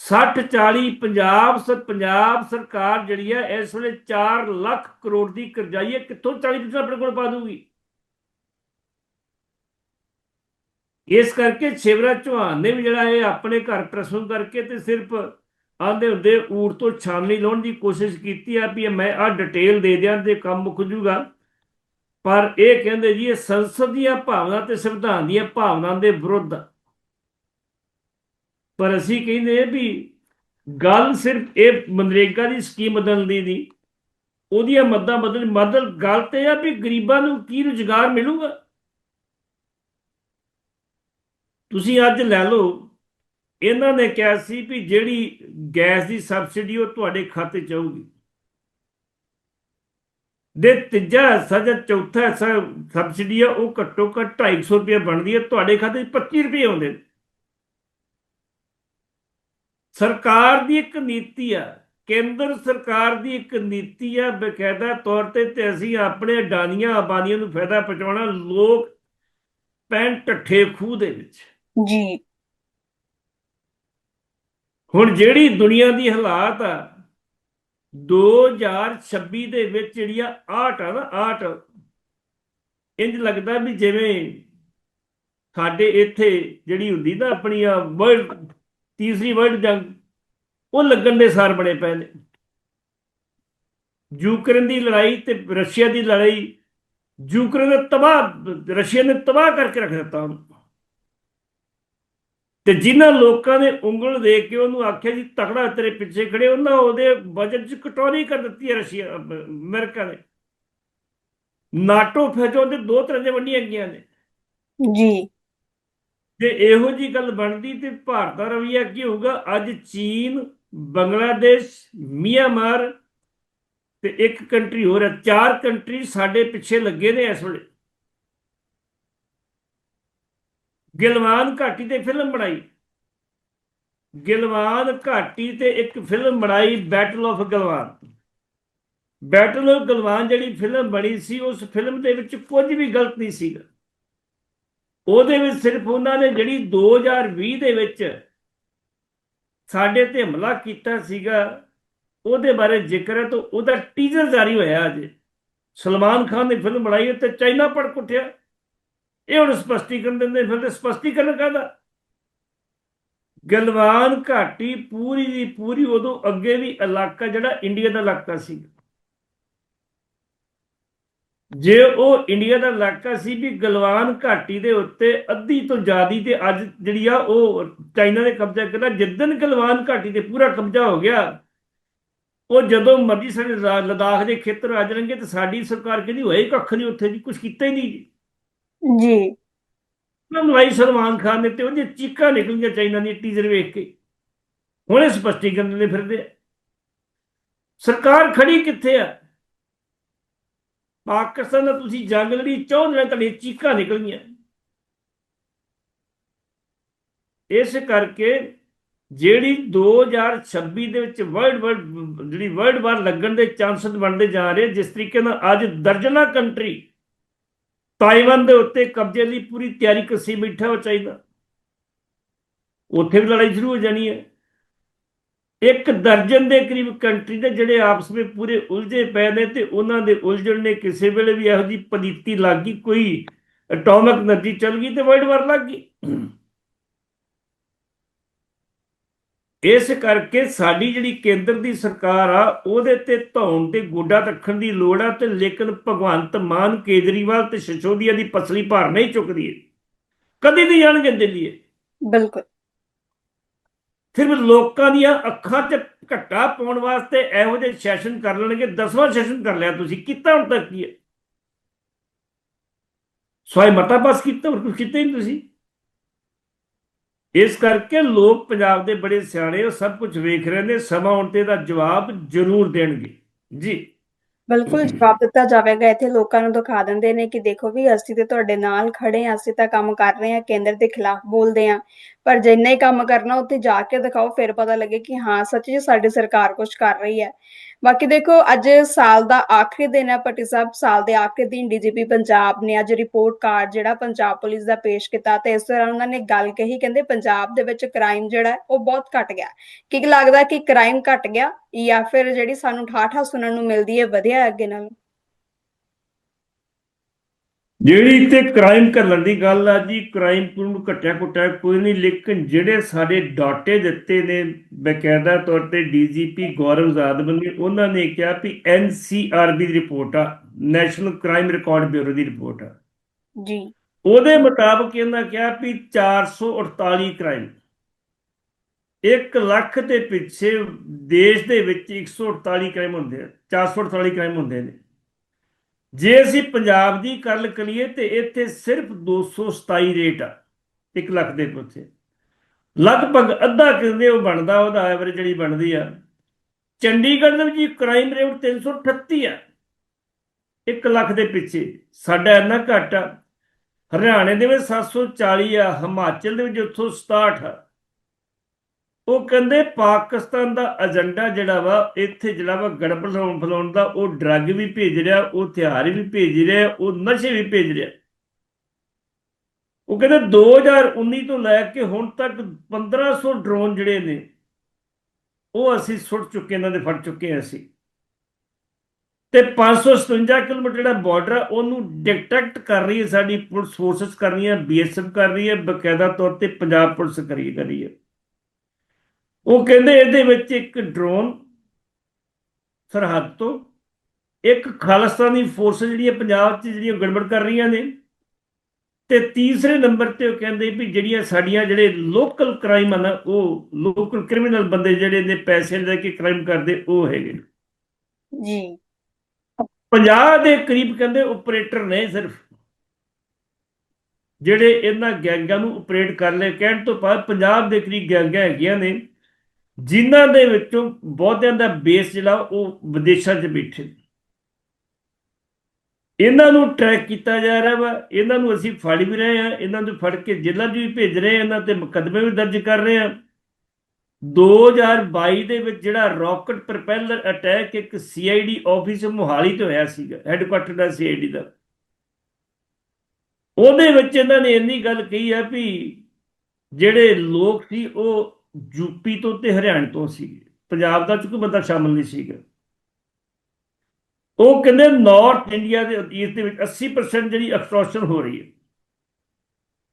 60 40 ਪੰਜਾਬ, ਸ, ਪੰਜਾਬ ਸਰਕਾਰ ਜਿਹੜੀ ਹੈ ਇਸ ਵੇਲੇ 4 ਲੱਖ ਕਰੋੜ ਦੀ ਕਰਜ਼ਾਈ ਹੈ ਕਿੱਥੋਂ 40% ਆਪਣੇ ਕੋਲ ਪਾ ਦੂਗੀ ਇਸ ਕਰਕੇ ਸ਼ਿਵਰਾਜ ਚੌਹਾਨ ਨੇ ਵੀ ਜਿਹੜਾ ਇਹ ਆਪਣੇ ਘਰ ਪ੍ਰਸੂ ਕਰਕੇ ਤੇ ਸਿਰਫ ਆਂਦੇ ਹੁੰਦੇ ਊੜ ਤੋਂ ਛਾਨਣੀ ਲਾਉਣ ਦੀ ਕੋਸ਼ਿਸ਼ ਕੀਤੀ ਆ ਵੀ ਮੈਂ ਆ ਡਿਟੇਲ ਦੇ ਦਿਆਂ ਤੇ ਕੰਮ ਮੁੱਕ ਜੂਗਾ। ਪਰ ਇਹ ਕਹਿੰਦੇ ਜੀ, ਇਹ ਸੰਸਦ ਦੀਆਂ ਭਾਵਨਾ ਤੇ ਸੰਵਿਧਾਨ ਦੀਆਂ ਭਾਵਨਾ ਦੇ ਵਿਰੁੱਧ। ਪਰ ਅਸੀਂ ਕਹਿੰਦੇ ਵੀ ਗੱਲ ਸਿਰਫ ਇਹ ਮਨਰੇਗਾ ਦੀ ਸਕੀਮ ਬਦਲਣ ਦੀ ਨਹੀਂ, ਉਹਦੀਆਂ ਮੱਦਾਂ ਬਦਲ ਮਦਲ ਗੱਲ ਤੇ ਆ ਵੀ ਗਰੀਬਾਂ ਨੂੰ ਕੀ ਰੁਜ਼ਗਾਰ ਮਿਲੂਗਾ। ਤੁਸੀਂ ਅੱਜ ਲੈ ਲਓ ਇਹਨਾਂ ਨੇ ਕਿਹਾ ਸੀ ਵੀ ਜਿਹੜੀ ਗੈਸ ਦੀ ਸਬਸਿਡੀ ਉਹ ਤੁਹਾਡੇ ਖਾਤੇ ਚ ਆਊਗੀ। ਦੇ ਤੀਜਾ ਹਿੱਸਾ ਜਾਂ ਚੌਥਾ ਹਿੱਸਾ ਸਬਸਿਡੀ ਆ, ਉਹ ਘੱਟੋ ਘੱਟ 250 ਰੁਪਏ ਬਣਦੀ ਹੈ ਤੁਹਾਡੇ ਖਾਤੇ 'ਚ 25 ਰੁਪਏ ਆਉਂਦੇ ਨੇ। ਸਰਕਾਰ ਦੀ ਇੱਕ ਨੀਤੀ ਆ, ਕੇਂਦਰ ਸਰਕਾਰ ਦੀ ਇੱਕ ਨੀਤੀ ਆ, ਬਕਾਇਦਾ ਤੌਰ ਤੇ ਤੇ ਅਸੀਂ ਆਪਣੇ ਅਡਾਨੀਆਂ ਆਬਾਦੀਆਂ ਨੂੰ ਫਾਇਦਾ ਪਹੁੰਚਾਉਣਾ ਲੋਕ ਪੈਣ ਢੱਠੇ ਖੂਹ ਦੇ ਵਿੱਚ। ਜੀ। ਹੁਣ ਜਿਹੜੀ ਦੁਨੀਆ ਦੀ ਹਾਲਾਤ ਆ 2026 ਦੇ ਵਿੱਚ ਜਿਹੜੀ ਆ ਆਟ ਆ ਨਾ ਆਟ ਇੰਜ ਲੱਗਦਾ ਵੀ ਜਿਵੇਂ ਸਾਡੇ ਇੱਥੇ ਜਿਹੜੀ ਹੁੰਦੀ ਨਾ ਆਪਣੀ ਆ ਵਰਲਡ ਤੀਸਰੀ ਵਰਲਡ ਜੰਗ, ਉਹ ਲੱਗਣ ਦੇ ਸਾਰ ਬਣੇ ਪਏ ਨੇ। ਯੂਕਰੇਨ ਦੀ ਲੜਾਈ ਤੇ ਰਸ਼ੀਆ ਦੀ ਲੜਾਈ, ਯੂਕਰੇਨ ਨੇ ਤਬਾਹ, ਰਸ਼ੀਆ ਨੇ ਤਬਾਹ ਕਰਕੇ ਰੱਖ ਦਿੱਤਾ ਉਹਨੂੰ। ਤੇ ਜਿਨ੍ਹਾਂ ਲੋਕਾਂ ਨੇ ਉਂਗਲ ਦੇ ਕੇ ਉਹਨੂੰ ਆਖਿਆ ਜੀ ਤਕੜਾ ਤੇਰੇ ਪਿੱਛੇ ਖੜੇ ਉਹਨਾਂ ਉਹਦੇ ਬਜਟ 'ਚ ਕਟੌਤੀ ਕਰ ਦਿੱਤੀ ਹੈ ਰਸ਼ੀਆ ਅਮ, ਅਮਰੀਕਾ ਨੇ। ਨਾਟੋ ਫਿਰ ਉਹਦੇ ਦੋ ਤਰ੍ਹਾਂ ਦੇ ਵੰਡੀਆਂ ਗਈਆਂ ਨੇ। ਜੀ। ਜੇ ਇਹੋ ਜੀ ਗੱਲ ਬਣਦੀ ਤੇ ਭਾਰਤ ਦਾ ਰਵਈਆ ਕੀ ਹੋਊਗਾ? ਅੱਜ ਚੀਨ ਬੰਗਲਾਦੇਸ਼ ਮਿਆਂਮਾਰ ਤੇ ਇੱਕ ਕੰਟਰੀ ਹੋਰ ਹੈ। ਚਾਰ ਕੰਟਰੀ ਸਾਡੇ ਪਿੱਛੇ ਲੱਗੇ ਨੇ ਇਸ ਵੇਲੇ। ਗਿਲਵਾਨ ਘਾਟੀ ਤੇ ਫਿਲਮ ਬਣਾਈ। ਗਿਲਵਾਨ ਘਾਟੀ ਤੇ ਇੱਕ ਫਿਲਮ ਬਣਾਈ battle of Galwan. Battle of Galwan ਜਿਹੜੀ ਫਿਲਮ ਬਣੀ ਸੀ, ਉਸ ਫਿਲਮ ਦੇ ਵਿੱਚ ਕੁਝ ਵੀ ਗਲਤ ਨਹੀਂ ਸੀਗਾ। ਉਹਦੇ ਵਿੱਚ ਸਿਰਫ ਉਹਨਾਂ ਨੇ ਜਿਹੜੀ 2020 ਦੇ ਵਿੱਚ ਸਾਡੇ ਤੇ ਹਮਲਾ ਕੀਤਾ ਸੀਗਾ, ਉਹਦੇ ਬਾਰੇ ਜ਼ਿਕਰ ਹੈ ਤਾਂ ਉਹਦਾ ਟੀਜ਼ਰ ਜਾਰੀ ਹੋਇਆ ਅੱਜ। ਸਲਮਾਨ ਖਾਨ ਨੇ ਫਿਲਮ ਬਣਾਈ ਤੇ ਚਾਈਨਾ ਪੜ ਕੁੱਟਿਆ ਇਹ ਹੁਣ ਸਪਸ਼ਟੀਕਰਨ ਦਿੰਦੇ ਫਿਰ ਤੇ ਸਪਸ਼ਟੀਕਰਨ ਕਾਹਦਾ? ਗਲਵਾਨ ਘਾਟੀ ਪੂਰੀ ਦੀ ਪੂਰੀ ਉਦੋਂ ਅੱਗੇ ਵੀ ਇਲਾਕਾ ਜਿਹੜਾ ਇੰਡੀਆ ਦਾ ਇਲਾਕਾ ਸੀ ਜੇ ਉਹ ਇੰਡੀਆ ਦਾ ਇਲਾਕਾ ਸੀ ਵੀ ਗਲਵਾਨ ਘਾਟੀ ਦੇ ਉੱਤੇ ਅੱਧੀ ਤੋਂ ਜ਼ਿਆਦੀ ਤੇ ਅੱਜ ਜਿਹੜੀ ਆ ਉਹ ਚਾਈਨਾ ਨੇ ਕਬਜ਼ਾ ਕੀਤਾ ਜਿੱਦਨ ਗਲਵਾਨ ਘਾਟੀ ਤੇ ਪੂਰਾ ਕਬਜ਼ਾ ਹੋ ਗਿਆ, ਉਹ ਜਦੋਂ ਮਰਜ਼ੀ ਸਾਡੇ ਲਾ- ਲਦਾਖ ਦੇ ਖੇਤਰ ਆ ਜਾਣਗੇ ਤੇ ਸਾਡੀ ਸਰਕਾਰ ਕਹਿੰਦੀ ਹੋਏ ਕੱਖ ਨਹੀਂ ਉੱਥੇ ਜੀ ਕੁਝ ਕੀਤਾ ਹੀ ਨਹੀਂ ਜੀ। ਜੀ। ਮਲਾਈ ਸਲਮਾਨ ਖਾਨ ਨੇ ਤੇ ਉਹਦੀ ਚੀਕਾਂ ਨਿਕਲੀਆਂ ਚਾਈਨਾ ਦੀ ਟੀਜ਼ਰ ਵੇਖ ਕੇ। ਹੁਣੇ ਸਪਸ਼ਟੀਕਰਨ ਦਿੰਦੇ ਫਿਰਦੇ ਸਰਕਾਰ ਖੜੀ ਕਿੱਥੇ ਆ? ਪਾਕਿਸਤਾਨ ਨਾਲ ਤੁਸੀਂ ਜੰਗ ਲੜੀ ਚਾਹੁੰਦੇ ਤੁਹਾਡੀਆਂ ਚੀਕਾਂ ਨਿਕਲੀਆਂ। ਇਸ ਕਰਕੇ ਜਿਹੜੀ 2026 ਦੇ ਵਿੱਚ ਵਰਲਡ ਵਰਲਡ ਜਿਹੜੀ ਵਰਲਡ ਵਾਰ ਲੱਗਣ ਦੇ ਚਾਂਸਸ ਬਣਦੇ ਜਾ ਰਹੇ, ਜਿਸ ਤਰੀਕੇ ਨਾਲ ਅੱਜ ਦਰਜਨਾ ਕੰਟਰੀ ਤਾਈਵਾਨ ਦੇ ਉੱਤੇ ਕਬਜ਼ੇ ਲਈ ਪੂਰੀ ਤਿਆਰੀ ਕਸੀ ਮਿੱਠਾ ਹੋ ਚਾਹੀਦਾ। ਉੱਥੇ ਵੀ ਲੜਾਈ ਸ਼ੁਰੂ ਹੋ ਜਾਣੀ ਹੈ। ਇੱਕ ਦਰਜਨ ਦੇ ਕਰੀਬ ਕੰਟਰੀ ਦੇ ਜਿਹੜੇ ਆਪਸ ਵਿੱਚ ਪੂਰੇ ਉਲਝੇ ਪਏ ਨੇ ਤੇ ਉਹਨਾਂ ਦੇ ਉਲਝਣ ਨੇ ਕਿਸੇ ਵੇਲੇ ਵੀ ਇਹੋ ਜੀ ਪਲੀਤੀ ਲੱਗ ਗਈ, ਕੋਈ ਅਟੋਮਿਕ એનર્ਜੀ ਚੱਲ ਗਈ ਤੇ ਵਰਲਡ ਵਾਰ ਲੱਗ ਗਈ। ਇਸ ਕਰਕੇ ਸਾਡੀ ਜਿਹੜੀ ਕੇਂਦਰ ਦੀ ਸਰਕਾਰ ਆ ਉਹਦੇ ਤੇ ਧੌਣ ਤੇ ਗੋਡਾ ਰੱਖਣ ਦੀ ਲੋੜ ਆ ਤੇ ਲੇਕਿਨ ਭਗਵੰਤ ਮਾਨ ਕੇਜਰੀਵਾਲ ਤੇ ਸ਼ਸ਼ੋਦੀਆ ਦੀ ਪਸਲੀ ਭਾਰ ਨਹੀਂ ਚੁੱਕਦੀ ਕਦੇ ਨਹੀਂ ਜਾਣਗੇ ਦਿੱਲੀ ਬਿਲਕੁਲ। ਸਿਰਫ ਲੋਕਾਂ ਦੀਆਂ ਅੱਖਾਂ 'ਚ ਘੱਟਾ ਪਾਉਣ ਵਾਸਤੇ ਇਹੋ ਜਿਹੇ ਸੈਸ਼ਨ ਕਰ ਲੈਣਗੇ। ਦਸਵਾਂ ਸੈਸ਼ਨ ਕਰ ਲਿਆ ਤੁਸੀਂ। ਕੀਤਾ ਹੁਣ ਤੱਕ ਕੀ ਹੈ ਸਵਾਈ ਮਤਾ ਪਾਸ ਕੀਤਾ ਹੋਰ ਕੁਝ ਕੀਤਾ ਹੀ ਨਹੀਂ ਤੁਸੀਂ? ਇਸ ਕਰਕੇ ਲੋਕ ਪੰਜਾਬ ਦੇ ਬੜੇ ਸਿਆਣੇ ਉਹ ਸਭ ਕੁਝ ਵੇਖ ਰਹੇ ਨੇ, ਸਮਾਂ ਆਉਣ ਤੇ ਦਾ ਜਵਾਬ ਜ਼ਰੂਰ ਦੇਣਗੇ। ਜੀ। ਬਿਲਕੁਲ ਜਵਾਬ ਦਿੱਤਾ ਜਾਵੇਗਾ, ਇੱਥੇ ਲੋਕਾਂ ਨੂੰ ਦਿਖਾ ਦਿੰਦੇ ਨੇ ਕਿ ਦੇਖੋ ਵੀ ਅਸੀਂ ਤੇ ਤੁਹਾਡੇ ਨਾਲ ਖੜੇ ਹਾਂ ਅਸੀਂ ਤਾਂ ਕੰਮ ਕਰ ਰਹੇ ਆ, ਕੇਂਦਰ ਦੇ ਖਿਲਾਫ ਬੋਲਦੇ ਆ। ਪਰ ਜਿੰਨਾ ਹੀ ਕੰਮ ਕਰਨਾ, ਉੱਥੇ ਜਾ ਕੇ ਦਿਖਾਓ, ਫਿਰ ਪਤਾ ਲੱਗੇ ਕਿ ਹਾਂ, ਸੱਚੀ ਸਾਡੀ ਸਰਕਾਰ ਕੁਝ ਕਰ ਰਹੀ ਹੈ। ਬਾਕੀ ਦੇਖੋ, ਅੱਜ ਸਾਲ ਦਾ ਆਖਰੀ ਦਿਨ ਹੈ ਪੱਟੀ ਸਾਹਿਬ। ਸਾਲ ਦੇ ਆਖਰੀ ਦਿਨ ਡੀਜੀਪੀ ਪੰਜਾਬ ਨੇ ਅੱਜ ਰਿਪੋਰਟ ਕਾਰਡ ਜਿਹੜਾ ਪੰਜਾਬ ਪੁਲਿਸ ਦਾ ਪੇਸ਼ ਕੀਤਾ ਤੇ ਇਸ ਦੌਰਾਨ ਉਹਨਾਂ ਨੇ ਗੱਲ ਕਹੀ, ਕਹਿੰਦੇ ਪੰਜਾਬ ਦੇ ਵਿੱਚ ਕ੍ਰਾਈਮ ਜਿਹੜਾ ਹੈ, ਉਹ ਬਹੁਤ ਘਟ ਗਿਆ। ਕੀ ਲੱਗਦਾ ਕਿ ਕ੍ਰਾਈਮ ਘਟ ਗਿਆ ਜਾਂ ਫਿਰ ਜਿਹੜੀ ਸਾਨੂੰ ਠਾਠਾ ਸੁਣਨ ਨੂੰ ਮਿਲਦੀ ਹੈ, ਵਧਿਆ ਅੱਗੇ ਨਾਲੋਂ? ਜਿਹੜੀ ਤੇ ਕ੍ਰਾਈਮ ਕਰਨ ਦੀ ਗੱਲ ਆ ਜੀ ਕ੍ਰਾਈਮ ਨੂੰ ਘਟਿਆ ਘਟਿਆ ਕੋਈ ਨਹੀਂ ਲੇਕਿਨ ਜਿਹੜੇ ਸਾਡੇ ਡਾਟੇ ਦਿੱਤੇ ਨੇ ਬਕਾਇਦਾ ਤੌਰ ਤੇ ਡੀਜੀਪੀ ਗੌਰਵ ਜ਼ਾਦਵ ਨੇ ਉਹਨਾਂ ਨੇ ਕਿਹਾ ਵੀ ਐਨਸੀਆਰਬੀ ਦੀ ਰਿਪੋਰਟ ਆ ਨੈਸ਼ਨਲ ਕ੍ਰਾਈਮ ਰਿਕਾਰਡ ਬਿਊਰੋ ਦੀ ਰਿਪੋਰਟ ਆ। ਜੀ। ਉਹਦੇ ਮੁਤਾਬਕ ਇਹਨਾਂ ਕਿਹਾ ਵੀ 448 ਕ੍ਰਾਈਮ 1 ਲੱਖ ਦੇ ਪਿੱਛੇ ਦੇਸ਼ ਦੇ ਵਿੱਚ 148 ਕ੍ਰਾਈਮ ਹੁੰਦੇ ਆ 448 ਕ੍ਰਾਈਮ ਹੁੰਦੇ ਨੇ। ਜੇ ਅਸੀਂ ਪੰਜਾਬ ਦੀ ਗੱਲ ਕਰੀਏ ਤੇ ਇੱਥੇ ਸਿਰਫ 227 ਰੇਟ ਆ 1 ਲੱਖ ਦੇ ਪਿੱਛੇ ਲਗਭਗ ਅੱਧਾ ਕਹਿੰਦੇ ਉਹ ਬਣਦਾ, ਉਹਦਾ ਐਵਰੇਜ ਜਿਹੜੀ ਬਣਦੀ ਆ। ਚੰਡੀਗੜ੍ਹ ਦੇ ਵਿੱਚ ਕ੍ਰਾਈਮ ਰੇਟ 338 ਆ 1 ਲੱਖ ਦੇ ਪਿੱਛੇ। ਸਾਡਾ ਇੰਨਾ ਘੱਟ ਆ। ਹਰਿਆਣੇ ਦੇ ਵਿੱਚ 740 ਆ, ਹਿਮਾਚਲ ਦੇ ਵਿੱਚ ਉੱਥੋਂ 67 ਆ। ਉਹ ਕਹਿੰਦੇ ਪਾਕਿਸਤਾਨ ਦਾ ਏਜੰਡਾ ਜਿਹੜਾ ਵਾ, ਇੱਥੇ ਜਿਹੜਾ ਵਾ ਗੜਬੜਾਉਣ ਫਲਾਉਣ ਦਾ, ਉਹ ਡਰੱਗ ਵੀ ਭੇਜ ਰਿਹਾ, ਉਹ ਹਥਿਆਰ ਵੀ ਭੇਜ ਰਿਹਾ, ਉਹ ਨਸ਼ੇ ਵੀ ਭੇਜ ਰਿਹਾ। ਉਹ ਕਹਿੰਦੇ 2019 ਤੋਂ ਲੈ ਕੇ ਹੁਣ ਤੱਕ 1500 ਡਰੋਨ ਜਿਹੜੇ ਨੇ, ਉਹ ਅਸੀਂ ਸੁੱਟ ਚੁੱਕੇ, ਇਹਨਾਂ ਦੇ ਫੜ ਚੁੱਕੇ ਹਾਂ ਅਸੀਂ। ਤੇ 557 ਕਿਲੋਮੀਟਰ ਜਿਹੜਾ ਬਾਰਡਰ ਆ, ਉਹਨੂੰ ਡਿਟੈਕਟ ਕਰ ਰਹੀ ਹੈ ਸਾਡੀ ਪੁਲਿਸ ਫੋਰਸਸ ਕਰ ਰਹੀ ਹੈ ਬੀਐਸਐਫ ਕਰ ਰਹੀ ਹੈ, ਬਕਾਇਦਾ ਤੌਰ ਤੇ ਪੰਜਾਬ ਪੁਲਿਸ ਕਰੀ ਕਰ ਰਹੀ ਹੈ। ਉਹ ਕਹਿੰਦੇ ਇਹਦੇ ਵਿੱਚ ਇੱਕ ਡਰੋਨ ਸਰਹੱਦ ਤੋਂ ਇੱਕ ਖਾਲਿਸਤਾਨੀ ਫੋਰਸ ਜਿਹੜੀਆਂ ਪੰਜਾਬ 'ਚ ਜਿਹੜੀਆਂ ਗੜਬੜ ਕਰ ਰਹੀਆਂ ਨੇ ਤੇ ਤੀਸਰੇ ਨੰਬਰ ਤੇ ਉਹ ਕਹਿੰਦੇ ਵੀ ਜਿਹੜੀਆਂ ਸਾਡੀਆਂ ਜਿਹੜੇ ਲੋਕਲ ਕ੍ਰਾਈਮ ਹਨ ਉਹ ਲੋਕਲ ਕ੍ਰਿਮੀਨਲ ਬੰਦੇ ਜਿਹੜੇ ਨੇ ਪੈਸੇ ਲੈ ਕੇ ਕ੍ਰਾਈਮ ਕਰਦੇ ਉਹ ਹੈਗੇ ਜੀ। 50 ਦੇ ਕਰੀਬ ਕਹਿੰਦੇ ਆਪਰੇਟਰ ਨੇ ਸਿਰਫ ਜਿਹੜੇ ਇਹਨਾਂ ਗੈਂਗਾਂ ਨੂੰ ਆਪਰੇਟ ਕਰ ਲੈ ਕਹਿਣ ਤੋਂ ਬਾਅਦ ਪੰਜਾਬ ਦੇ ਕਰੀਬ ਗੈਂਗਾਂ ਹੈਗੀਆਂ ਨੇ। ਜਿਨ੍ਹਾਂ ਦੇ ਵਿੱਚੋਂ ਬਹੁਤਿਆਂ ਦਾ ਬੇਸ ਜਿਹੜਾ ਉਹ ਵਿਦੇਸ਼ਾਂ 'ਚ ਬੈਠੇ ਨੇ। ਇਹਨਾਂ ਨੂੰ ਟਰੈਕ ਕੀਤਾ ਜਾ ਰਿਹਾ ਵਾ, ਇਹਨਾਂ ਨੂੰ ਅਸੀਂ ਫੜ ਵੀ ਰਹੇ ਆ ਇਹਨਾਂ ਨੂੰ ਫੜ ਕੇ ਜੇਲ੍ਹਾਂ 'ਚ ਵੀ ਭੇਜ ਰਹੇ ਆ ਇਹਨਾਂ ਤੇ ਮੁਕੱਦਮੇ ਵੀ ਦਰਜ ਕਰ ਰਹੇ ਆ 2022 ਦੇ ਵਿੱਚ ਜਿਹੜਾ ਰਾਕਟ ਪ੍ਰੋਪੈਲਰ ਅਟੈਕ ਇੱਕ ਸੀਆਈਡੀ ਆਫਿਸ ਮੋਹਾਲੀ ਤੋਂ ਹੋਇਆ ਸੀਗਾ ਹੈੱਡਕੁਆਟਰ ਦਾ ਸੀਆਈਡੀ ਦਾ ਉਹਦੇ ਵਿੱਚ ਇਹਨਾਂ ਨੇ ਇੰਨੀ ਗੱਲ ਕਹੀ ਆ ਵੀ ਜਿਹੜੇ ਲੋਕ ਸੀ, ਉਹ ਯੂਪੀ ਤੋਂ ਤੇ ਹਰਿਆਣਾ ਤੋਂ ਸੀ। ਪੰਜਾਬ ਦਾ ਚੁੱਕ ਬੰਦਾ ਸ਼ਾਮਲ ਨਹੀਂ ਸੀਗਾ। ਉਹ ਕਹਿੰਦੇ ਨਾਰਥ ਇੰਡੀਆ ਦੇ ਇਸ ਦੇ ਵਿੱਚ 80% ਜਿਹੜੀ ਐਕਸਟ੍ਰੈਕਸ਼ਨ ਹੋ ਰਹੀ ਹੈ।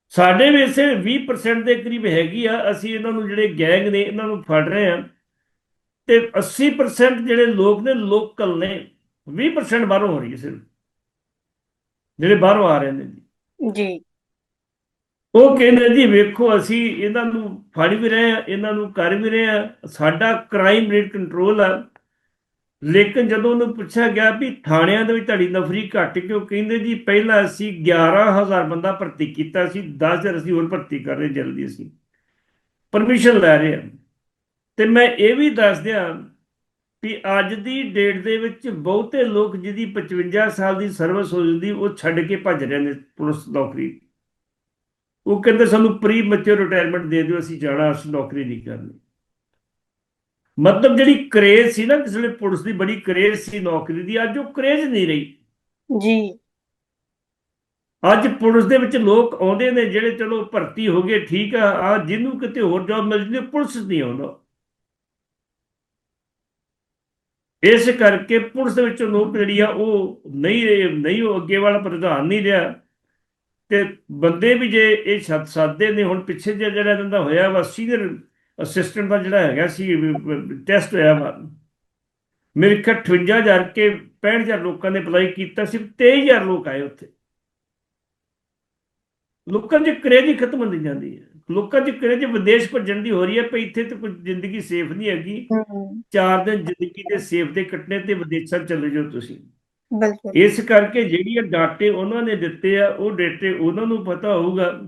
ਸਾਡੇ ਵਿੱਚ 20% ਦੇ ਕਰੀਬ ਹੈਗੀ ਆ। ਅਸੀਂ ਇਹਨਾਂ ਨੂੰ ਜਿਹੜੇ ਗੈਂਗ ਨੇ, ਇਹਨਾਂ ਨੂੰ ਫੜ ਰਹੇ ਆ ਤੇ 80% ਜਿਹੜੇ ਲੋਕ ਨੇ, ਲੋਕਲ ਨੇ 20% ਬਾਹਰੋਂ ਹੋ ਰਹੀ ਹੈ ਸਿਰਫ। ਜਿਹੜੇ ਬਾਹਰੋਂ ਆ ਰਹੇ ਨੇ। ਜੀ। ਉਹ ਕਹਿੰਦੇ ਜੀ, ਵੇਖੋ, ਅਸੀਂ ਇਹਨਾਂ ਨੂੰ ਫੜ ਵੀ ਰਹੇ ਆ ਇਹਨਾਂ ਨੂੰ ਕਰ ਵੀ ਰਹੇ ਆ ਸਾਡਾ ਕ੍ਰਾਈਮ ਰੇਟ ਕੰਟਰੋਲ ਆ। ਲੇਕਿਨ ਜਦੋਂ ਉਹਨੂੰ ਪੁੱਛਿਆ ਗਿਆ ਵੀ ਥਾਣਿਆਂ ਦੇ ਵਿੱਚ ਤੁਹਾਡੀ ਨਫਰੀ ਘੱਟ ਕਿਉਂ? ਕਹਿੰਦੇ ਜੀ, ਪਹਿਲਾਂ ਅਸੀਂ 11000 ਬੰਦਾ ਭਰਤੀ ਕੀਤਾ ਸੀ 10000 ਅਸੀਂ ਹੋਰ ਭਰਤੀ ਕਰ ਰਹੇ ਜਲਦੀ ਅਸੀਂ। ਪਰਮਿਸ਼ਨ ਲੈ ਰਹੇ ਹਾਂ। ਤੇ ਮੈਂ ਇਹ ਵੀ ਦੱਸ ਦਿਆਂ ਵੀ ਅੱਜ ਦੀ ਡੇਟ ਦੇ ਵਿੱਚ ਬਹੁਤੇ ਲੋਕ ਜਿਹਦੀ 55 ਸਾਲ ਦੀ ਸਰਵਿਸ ਹੋ ਜਾਂਦੀ, ਉਹ ਛੱਡ ਕੇ ਭੱਜ ਰਹੇ ਨੇ ਪੁਲਿਸ ਨੌਕਰੀ। ਉਹ ਕਹਿੰਦੇ ਸਾਨੂੰ ਪ੍ਰੀ ਮੈਚੁਰ ਰਿਟਾਇਰਮੈਂਟ ਦੇ ਦਿਓ ਅਸੀਂ ਜਾਣਾ ਅਸੀਂ ਨੌਕਰੀ ਨਹੀਂ ਕਰਨੀ। ਮਤਲਬ ਜਿਹੜੀ ਕਰੇਜ਼ ਸੀ ਨਾ ਕਿਸੇ ਵੇਲੇ ਪੁਲਿਸ ਦੀ ਬੜੀ ਕਰੇਜ਼ ਸੀ ਨੌਕਰੀ ਦੀ ਅੱਜ ਉਹ ਕਰੇਜ਼ ਨਹੀਂ ਰਹੀ। ਜੀ। ਅੱਜ ਪੁਲਿਸ ਦੇ ਵਿੱਚ ਲੋਕ ਆਉਂਦੇ ਨੇ ਜਿਹੜੇ ਚਲੋ ਭਰਤੀ ਹੋ ਗਏ ਠੀਕ ਆ ਆ ਜਿਹਨੂੰ ਕਿਤੇ ਹੋਰ ਜੌਬ ਮਿਲ ਜਾਂਦੀ ਪੁਲਿਸ ਨਹੀਂ ਆਉਂਦਾ। ਇਸ ਕਰਕੇ ਪੁਲਿਸ ਦੇ ਵਿੱਚੋਂ ਲੋਕ ਜਿਹੜੀ ਆ ਉਹ ਨਹੀਂ ਨਹੀਂ ਉਹ ਅੱਗੇ ਵਾਲਾ ਪ੍ਰਧਾਨ ਨਹੀਂ ਰਿਹਾ। ਤੇ ਬੰਦੇ ਵੀ ਜੇ ਇਹ ਛੱਤ ਸਾਦੇ ਨੇ ਹੁਣ ਪਿੱਛੇ ਜਿਹੇ ਜਿਹੜਾ ਇਹਨਾਂ ਦਾ ਹੋਇਆ ਵਾ ਸੀਨੀਅਰ ਅਸਿਸਟੈਂਟ ਦਾ ਜਿਹੜਾ ਹੈਗਾ ਸੀ ਟੈਸਟ ਹੋਇਆ ਵਾ। ਮੇਰੇ ਖਿਆਲ 58000 ਕੇ 65000 ਲੋਕਾਂ ਨੇ ਅਪਲਾਈ ਕੀਤਾ ਸਿਰਫ 23000 ਲੋਕ ਆਏ ਉੱਥੇ। ਲੋਕਾਂ ਦੀ ਕਰੇਜ ਹੀ ਖਤਮ ਹੁੰਦੀ ਜਾਂਦੀ ਹੈ। ਲੋਕਾਂ ਦੀ ਕਰੇਜ ਵਿਦੇਸ਼ ਭੱਜਣ ਦੀ ਹੋ ਰਹੀ ਹੈ ਭਈ ਇੱਥੇ ਤੇ ਕੋਈ ਜ਼ਿੰਦਗੀ ਸੇਫ ਨਹੀਂ ਹੈਗੀ। ਚਾਰ ਦਿਨ ਜ਼ਿੰਦਗੀ ਦੇ ਸੇਫ ਦੇ ਕੱਟਣੇ ਤੇ ਵਿਦੇਸ਼ਾਂ ਚਲੇ ਜਾਓ ਤੁਸੀਂ। ਬਿਲਕੁਲ। ਇਸ ਕਰਕੇ ਜਿਹੜੀਆਂ ਡਾਟੇ ਉਹਨਾਂ ਨੇ ਦਿੱਤੇ ਆ, ਉਹ ਡਾਟੇ ਉਹਨਾਂ ਨੂੰ ਪਤਾ ਹੋਊਗਾ।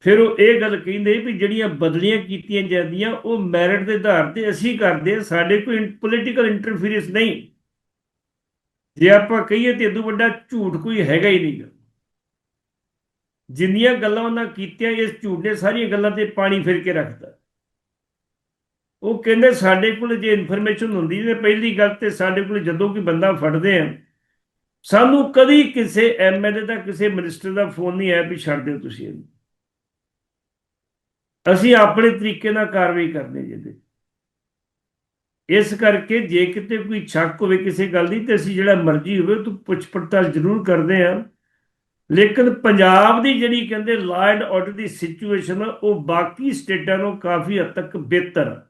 ਫਿਰ ਉਹ ਇਹ ਗੱਲ ਕਹਿੰਦੇ ਵੀ ਜਿਹੜੀਆਂ ਬਦਲੀਆਂ ਕੀਤੀਆਂ ਜਾਂਦੀਆਂ, ਉਹ ਮੈਰਿਟ ਦੇ ਆਧਾਰ ਤੇ ਅਸੀਂ ਕਰਦੇ ਹਾਂ, ਸਾਡੇ ਕੋਈ ਪੋਲੀਟੀਕਲ ਇੰਟਰਫੀਰੈਂਸ ਨਹੀਂ। ਜੇ ਆਪਾਂ ਕਹੀਏ ਤੇ ਇਦੋਂ ਵੱਡਾ ਝੂਠ ਕੋਈ ਹੈਗਾ ਹੀ ਨਹੀਂ। ਜਿੰਨੀਆਂ ਗੱਲਾਂ ਉਹਨਾਂ ਕੀਤੀਆਂ, ਇਸ ਝੂਠ ਨੇ ਸਾਰੀਆਂ ਗੱਲਾਂ ਤੇ ਪਾਣੀ ਫਿਰ ਕੇ ਰੱਖਦਾ ਉਹ ਕਹਿੰਦੇ ਸਾਡੇ ਕੋਲ ਜੇ ਇਨਫੋਰਮੇਸ਼ਨ ਹੁੰਦੀ ਤੇ ਪਹਿਲੀ ਗੱਲ ਤੇ ਸਾਡੇ ਕੋਲ ਜਦੋਂ ਕੋਈ ਬੰਦਾ ਫੜਦੇ ਆ ਸਾਨੂੰ ਕਦੀ ਕਿਸੇ ਐਮਐਲਏ ਦਾ ਕਿਸੇ ਮਿਨਿਸਟਰ ਦਾ ਫੋਨ ਨਹੀਂ ਆਇਆ ਵੀ ਛੱਡ ਦਿਓ ਤੁਸੀਂ ਇਹਨੂੰ। ਅਸੀਂ ਆਪਣੇ ਤਰੀਕੇ ਨਾਲ ਕਾਰਵਾਈ ਕਰਦੇ ਜਿਹਦੇ। ਇਸ ਕਰਕੇ ਜੇ ਕਿਤੇ ਕੋਈ ਸ਼ੱਕ ਹੋਵੇ ਕਿਸੇ ਗੱਲ ਦੀ ਤੇ ਅਸੀਂ ਜਿਹੜਾ ਮਰਜ਼ੀ ਹੋਵੇ ਉਹ ਪੁੱਛ ਪੜਤਾਲ ਜ਼ਰੂਰ ਕਰਦੇ ਆ ਲੇਕਿਨ ਪੰਜਾਬ ਦੀ ਜਿਹੜੀ ਕਹਿੰਦੇ ਲਾ ਐਂਡ ਆਰਡਰ ਦੀ ਸਿਚੁਏਸ਼ਨ ਉਹ ਬਾਕੀ ਸਟੇਟਾਂ ਨੂੰ ਕਾਫੀ ਹੱਦ ਤੱਕ ਬਿਹਤਰ ਆ।